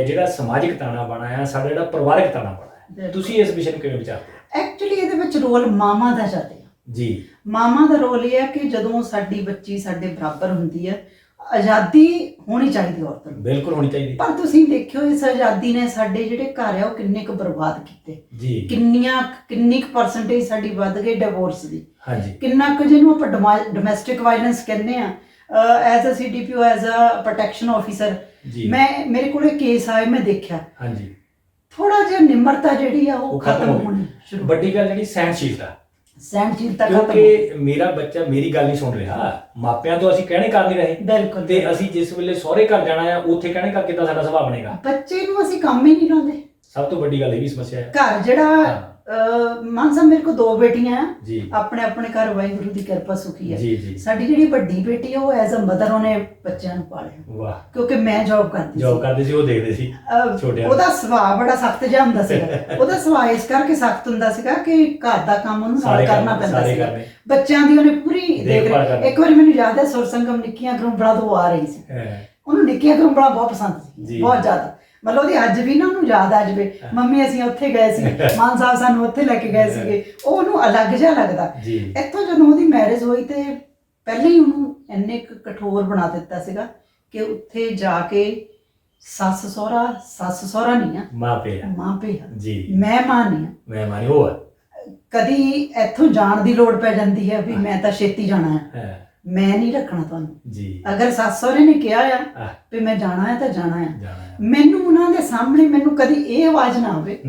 ਜਿਹੜਾ ਸਮਾਜਿਕ ਤਾਣਾ ਬਣਾ ਆ ਸਾਡਾ ਜਿਹੜਾ ਪਰਿਵਾਰਕ ਤਾਣਾ ਬਣਾ ਆ। ਤੁਸੀਂ ਇਸ ਵਿਸ਼ੇ ਨੂੰ ਕਿਵੇਂ ਵਿਚਾਰਦੇ ਹੋ? ਐਕਚੁਅਲੀ ਇਹਦੇ ਵਿੱਚ ਰੋਲ ਮਾਮਾ ਦਾ ਜ਼ਿਆਦਾ ਹੈ ਜੀ। ਮਾਮਾ ਦਾ ਰੋਲ ਇਹ ਹੈ ਕਿ ਜਦੋਂ ਸਾਡੀ ਬੱਚੀ ਸਾਡੇ ਬਰਾਬਰ ਹੁੰਦੀ ਹੈ ਆਜ਼ਾਦੀ ਹੋਣੀ ਚਾਹੀਦੀ ਔਰਤ ਨੂੰ। ਬਿਲਕੁਲ ਹੋਣੀ ਚਾਹੀਦੀ। ਪਰ ਤੁਸੀਂ ਦੇਖਿਓ ਇਸ ਆਜ਼ਾਦੀ ਨੇ ਸਾਡੇ ਜਿਹੜੇ ਘਰ ਆ ਉਹ ਕਿੰਨੇ ਕੁ ਬਰਬਾਦ ਕੀਤੇ। ਜੀ। ਕਿੰਨੀਆਂ ਕਿੰਨੀ ਕੁ ਪਰਸੈਂਟੇਜ ਸਾਡੀ ਵੱਧ ਗਈ ਡਿਵੋਰਸ ਦੀ। ਹਾਂਜੀ। ਕਿੰਨਾ ਕੁ ਜਿਹਨੂੰ ਆਪਾਂ ਡੋਮੈਸਟਿਕ ਵਾਇਲੈਂਸ ਕਹਿੰਦੇ ਆ as a CDPO as a protection officer ਮੈਂ ਮੇਰੇ ਕੋਲੇ ਕੇਸ ਆਏ ਮੈਂ ਦੇਖਿਆ। ਹਾਂਜੀ। ਥੋੜਾ ਜਿਹਾ ਨਿਮਰਤਾ ਜਿਹੜੀ ਆ ਉਹ ਖਤਮ। ਹੋਣੀ ਵੱਡੀ ਗੱਲ ਜਿਹੜੀ ਸਹਿਣਸ਼ੀਲਤਾ। ਸਹਿਣਸ਼ੀਲਤਾ ਖਤਮ ਹੋ। ਕਿਉਂਕਿ ਮੇਰਾ ਬੱਚਾ ਮੇਰੀ ਗੱਲ ਨਹੀਂ ਸੁਣ ਰਿਹਾ। ਮਾਪਿਆਂ ਤੋਂ ਅਸੀਂ ਕਹਿਣੇ ਕਰ ਨਹੀਂ ਰਹੇ। ਬਿਲਕੁਲ ਤੇ ਅਸੀਂ ਜਿਸ ਵੇਲੇ ਸਹੁਰੇ ਘਰ ਜਾਣਾ ਆ ਉੱਥੇ ਕਹਿਣੇ ਕਰਕੇ ਤਾਂ ਸਾਡਾ ਸੁਭਾਅ ਬਣੇਗਾ? ਬੱਚੇ ਨੂੰ ਅਸੀਂ ਕੰਮ ਹੀ ਨਹੀਂ ਲਾਉਂਦੇ। ਸਭ ਤੋਂ ਵੱਡੀ ਗੱਲ ਇਹ ਵੀ ਸਮੱਸਿਆ ਹੈ ਘਰ ਜਿਹੜਾ ਹਾਂ, ਮਾਨ ਸਾਹਿਬ ਮੇਰੇ ਕੋਲ ਦੋ ਬੇਟੀਆਂ ਆ। ਜੀ। ਆਪਣੇ ਆਪਣੇ ਘਰ ਵਾਹਿਗੁਰੂ ਦੀ ਕਿਰਪਾ ਸੁਖੀ ਹੈ। ਜੀ ਜੀ। ਸਾਡੀ ਜਿਹੜੀ ਵੱਡੀ ਬੇਟੀ ਹੈ ਉਹ ਐਜ਼ ਅ ਮਦਰ ਉਹਨੇ ਬੱਚਿਆਂ ਨੂੰ ਪਾਲਿਆ। ਵਾਹ। ਕਿਉਂਕਿ ਮੈਂ ਜੌਬ ਕਰਦੀ ਜੋਬ ਸੀ। ਕਰਦੇ ਸੀ ਉਹ ਦੇਖਦੇ ਸੀ ਛੋਟਿਆਂ ਉਹਦਾ ਸੁਭਾਅ ਬੜਾ ਸਖਤ ਜਿਹਾ ਹੁੰਦਾ ਸੀਗਾ। ਉਹਦਾ ਸੁਭਾਅ ਇਸ ਕਰਕੇ ਸਖਤ ਹੁੰਦਾ ਸੀਗਾ ਕਿ ਘਰ ਦਾ ਕੰਮ ਉਹਨੂੰ ਨਾਲ ਸਾਰੇ ਕਰਨਾ ਪੈਂਦਾ ਕਰਨੇ। ਬੱਚਿਆਂ ਦੀ ਉਹਨੇ ਪੂਰੀ ਦੇਖ। ਇੱਕ ਵਾਰੀ ਮੈਨੂੰ ਯਾਦ ਹੈ ਸੁਰ ਸੰਗਮ ਨਿੱਕੀਆਂ ਗਰੁੰਬੜਾ ਤੋਂ ਆ ਰਹੀ ਸੀ। ਉਹਨੂੰ ਨਿੱਕੀਆਂ ਗਰੁੰਬੜਾ ਬਹੁਤ ਪਸੰਦ। ਸੀ। ਬਹੁਤ ਜ਼ਿਆਦਾ। ਮਤਲਬ ਉਹਦੀ ਅੱਜ ਵੀ ਨਾ ਉਹਨੂੰ ਯਾਦ ਆ ਜਵੇ। ਮੰਮੀ ਅਸੀਂ ਉੱਥੇ ਗਏ ਸੀ। ਮਾਨ ਸਾਹਿਬ ਸਾਨੂੰ ਉੱਥੇ ਲੈ ਕੇ ਗਏ ਸੀਗੇ। ਉਹ ਉਹਨੂੰ ਅਲੱਗ ਜਿਹਾ ਲੱਗਦਾ। ਜੀ। ਇੱਥੋਂ ਜਦੋਂ ਉਹਦੀ ਮੈਰਿਜ ਹੋਈ ਤੇ ਪਹਿਲੇ ਹੀ ਉਹਨੂੰ ਇੰਨੇ ਕੁ ਕਠੋਰ ਬਣਾ ਦਿੱਤਾ ਸੀਗਾ ਕਿ ਉੱਥੇ ਜਾ ਕੇ ਸੱਸ ਸਹੁਰਾ ਸੱਸ ਸਹੁਰਾ ਨਹੀਂ ਆ ਮਾਂ ਪਿਆ ਮਾਂ ਪਿਓ ਆ। ਜੀ। ਮੈਂ ਮਾਂ ਨਹੀਂ ਆ। ਮੈਂ ਮਾਨੀ ਉਹ ਕਦੀ ਇੱਥੋਂ ਜਾਣ ਦੀ ਲੋੜ ਪੈ ਜਾਂਦੀ ਹੈ ਵੀ ਮੈਂ ਤਾਂ ਛੇਤੀ ਜਾਣਾ ਹੈ ਹੈ, ਮੈਂ ਨਹੀਂ ਰੱਖਣਾ ਤੁਹਾਨੂੰ। ਜੀ। ਅਗਰ ਸੱਸ ਸਹੁਰੇ ਨੇ ਕਿਹਾ ਆ ਵੀ ਮੈਂ ਜਾਣਾ ਹੈ ਤਾਂ ਜਾਣਾ ਹੈ ਜਾਣਾ। ਹੈ ਮੈਨੂੰ ਉਹਨਾਂ ਦੇ ਸਾਹਮਣੇ ਮੈਨੂੰ ਕਦੀ ਇਹ ਆਵਾਜ਼ ਨਾ ਆਵੇ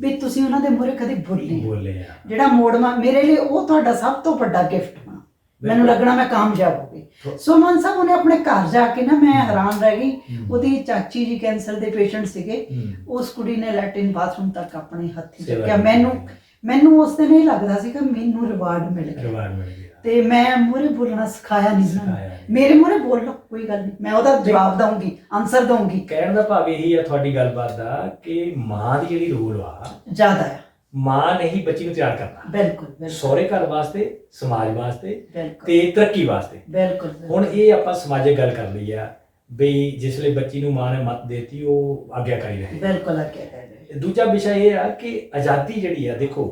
ਵੀ ਤੁਸੀਂ ਉਹਨਾਂ ਦੇ ਮੂਹਰੇ ਕਦੀ ਬੋਲੇ ਆ। ਬੋਲੇ ਆ। ਜਿਹੜਾ ਮੋੜਵਾ ਮੇਰੇ ਲਈ ਉਹ ਤੁਹਾਡਾ ਸਭ ਤੋਂ ਵੱਡਾ ਗਿਫਟ ਹੋਣਾ ਮੈਨੂੰ ਲੱਗਣਾ ਮੈਂ ਕਾਮਯਾਬ ਹੋ ਗਈ। ਸੋ ਮਾਨ ਸਾਹਿਬ ਉਹਨੇ ਆਪਣੇ ਘਰ ਜਾ ਕੇ ਨਾ ਮੈਂ ਹੈਰਾਨ ਰਹਿ ਗਈ। ਉਹਦੀ ਚਾਚੀ ਜੀ ਕੈਂਸਰ ਦੇ ਪੇਸ਼ੈਂਟ ਸੀਗੇ। ਉਸ ਕੁੜੀ ਨੇ ਲੈਟਰਿਨ ਬਾਥਰੂਮ ਤੱਕ ਆਪਣੇ ਹੱਥੀ ਚੱਕਿਆ। ਮੈਨੂੰ ਮੈਨੂੰ ਉਸ ਦਿਨ ਇਹ ਲੱਗਦਾ ਸੀ ਕਿ ਮੈਨੂੰ ਰਿਵਾਰਡ ਮਿਲ ਗਿਆ। ਰਿਵਾਰਡ ਮਿਲ ਗਿਆ। ਤੇ ਮੈਂ ਮੂਹਰੇ ਬੋਲਣਾ ਸਿਖਾਇਆ ਨਹੀਂ ਨਾ। ਸਿਖਾਇਆ ਨਹੀਂ। ਮੇਰੇ ਮੂਹਰੇ ਬੋਲ ਕੋਈ ਗੱਲ ਨਹੀਂ ਮੈਂ ਉਹਦਾ ਜਵਾਬ ਦਊਂਗੀ ਆਨਸਰ ਦਊਂਗੀ। ਕਹਿਣ ਦਾ ਭਾਵ ਇਹੀ ਆ ਤੁਹਾਡੀ ਗੱਲਬਾਤ ਦਾ ਕਿ ਮਾਂ ਦੀ ਜਿਹੜੀ ਰੋਲ ਆ ਜ਼ਿਆਦਾ ਹੈ ਮਾਂ ਨੇ ਹੀ ਬੱਚੀ ਨੂੰ ਤਿਆਰ ਕਰਨਾ। ਬਿਲਕੁਲ ਬਿਲਕੁਲ। ਸਹੁਰੇ ਘਰ ਵਾਸਤੇ ਸਮਾਜ ਵਾਸਤੇ ਬਿਲਕੁਲ। ਤੇ ਤਰੱਕੀ ਵਾਸਤੇ। ਬਿਲਕੁਲ ਹੁਣ ਇਹ ਆਪਾਂ ਸਮਾਜਿਕ ਗੱਲ ਕਰ ਲਈ ਆ ਬਈ ਜਿਸ ਲਈ ਬੱਚੀ ਨੂੰ ਮਾਂ ਨੇ ਮਤ ਦੇਤੀ ਉਹ ਆਗਿਆਕਾਰੀ ਰਹੇ। ਬਿਲਕੁਲ ਆ ਕਹਿ ਰਹੇ। ਦੂਜਾ ਵਿਸ਼ਾ ਇਹ ਆ ਕਿ ਆਜ਼ਾਦੀ ਜਿਹੜੀ ਆ ਦੇਖੋ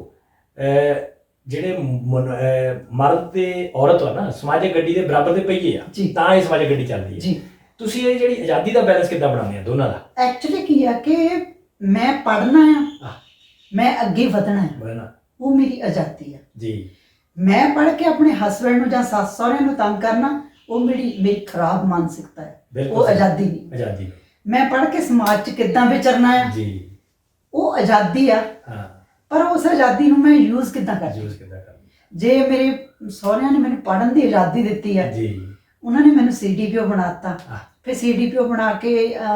ਅਹ ਜਿਹੜੇ ਮਨ- ਅਹ ਮਰਦ ਤੇ ਔਰਤ ਆ ਨਾ ਸਮਾਜਿਕ ਗੱਡੀ ਦੇ ਬਰਾਬਰ ਦੇ ਪਹੀਏ ਆ ਜੀ। ਤਾਂ ਇਹ ਸਮਾਜਿਕ ਗੱਡੀ ਚੱਲਦੀ ਹੈ। ਜੀ। ਤੁਸੀਂ ਇਹ ਜਿਹੜੀ ਆਜ਼ਾਦੀ ਦਾ ਬੈਲੈਂਸ ਕਿੱਦਾਂ ਬਣਾਉਂਦੇ ਆ ਦੋਨਾਂ ਦਾ? ਐਕਚੁਅਲੀ ਕੀ ਆ ਕਿ ਮੈਂ ਪੜ੍ਹਨਾ ਆ ਆਹ। ਮੈਂ ਅੱਗੇ ਵਧਣਾ ਹੈ ਬਣਾ ਉਹ ਮੇਰੀ ਆਜ਼ਾਦੀ ਆ। ਜੀ। ਮੈਂ ਪੜ੍ਹ ਕੇ ਆਪਣੇ ਹਸਬੰਡ ਨੂੰ ਜਾਂ ਸੱਸ ਸਹੁਰਿਆਂ ਨੂੰ ਤੰਗ ਕਰਨਾ ਉਹ ਮੇਰੀ ਮੇਰੀ ਖਰਾਬ ਮਾਨਸਿਕਤਾ ਹੈ ਬਿਲਕੁਲ ਉਹ ਸਹੀ। ਆਜ਼ਾਦੀ ਨਹੀਂ। ਆਜ਼ਾਦੀ ਮੈਂ ਪੜ੍ਹ ਕੇ ਸਮਾਜ 'ਚ ਕਿੱਦਾਂ ਵਿਚਰਨਾ ਆ? ਜੀ। ਉਹ ਆਜ਼ਾਦੀ ਆ। ਹਾਂ। ਪਰ ਉਸ ਆਜ਼ਾਦੀ ਨੂੰ ਮੈਂ ਯੂਜ਼ ਕਿੱਦਾਂ ਕਰਦੀ? ਯੂਜ਼ ਕਿੱਦਾਂ ਕਰਨਾ ਜੇ ਮੇਰੇ ਸਹੁਰਿਆਂ ਨੇ ਮੈਨੂੰ ਪੜ੍ਹਨ ਦੀ ਆਜ਼ਾਦੀ ਦਿੱਤੀ ਆ ਜੀ। ਉਹਨਾਂ ਨੇ ਮੈਨੂੰ ਸੀਡੀਪੀਓ ਬਣਾਤਾ। ਫਿਰ ਸੀਡੀਪੀਓ ਬਣਾ ਕੇ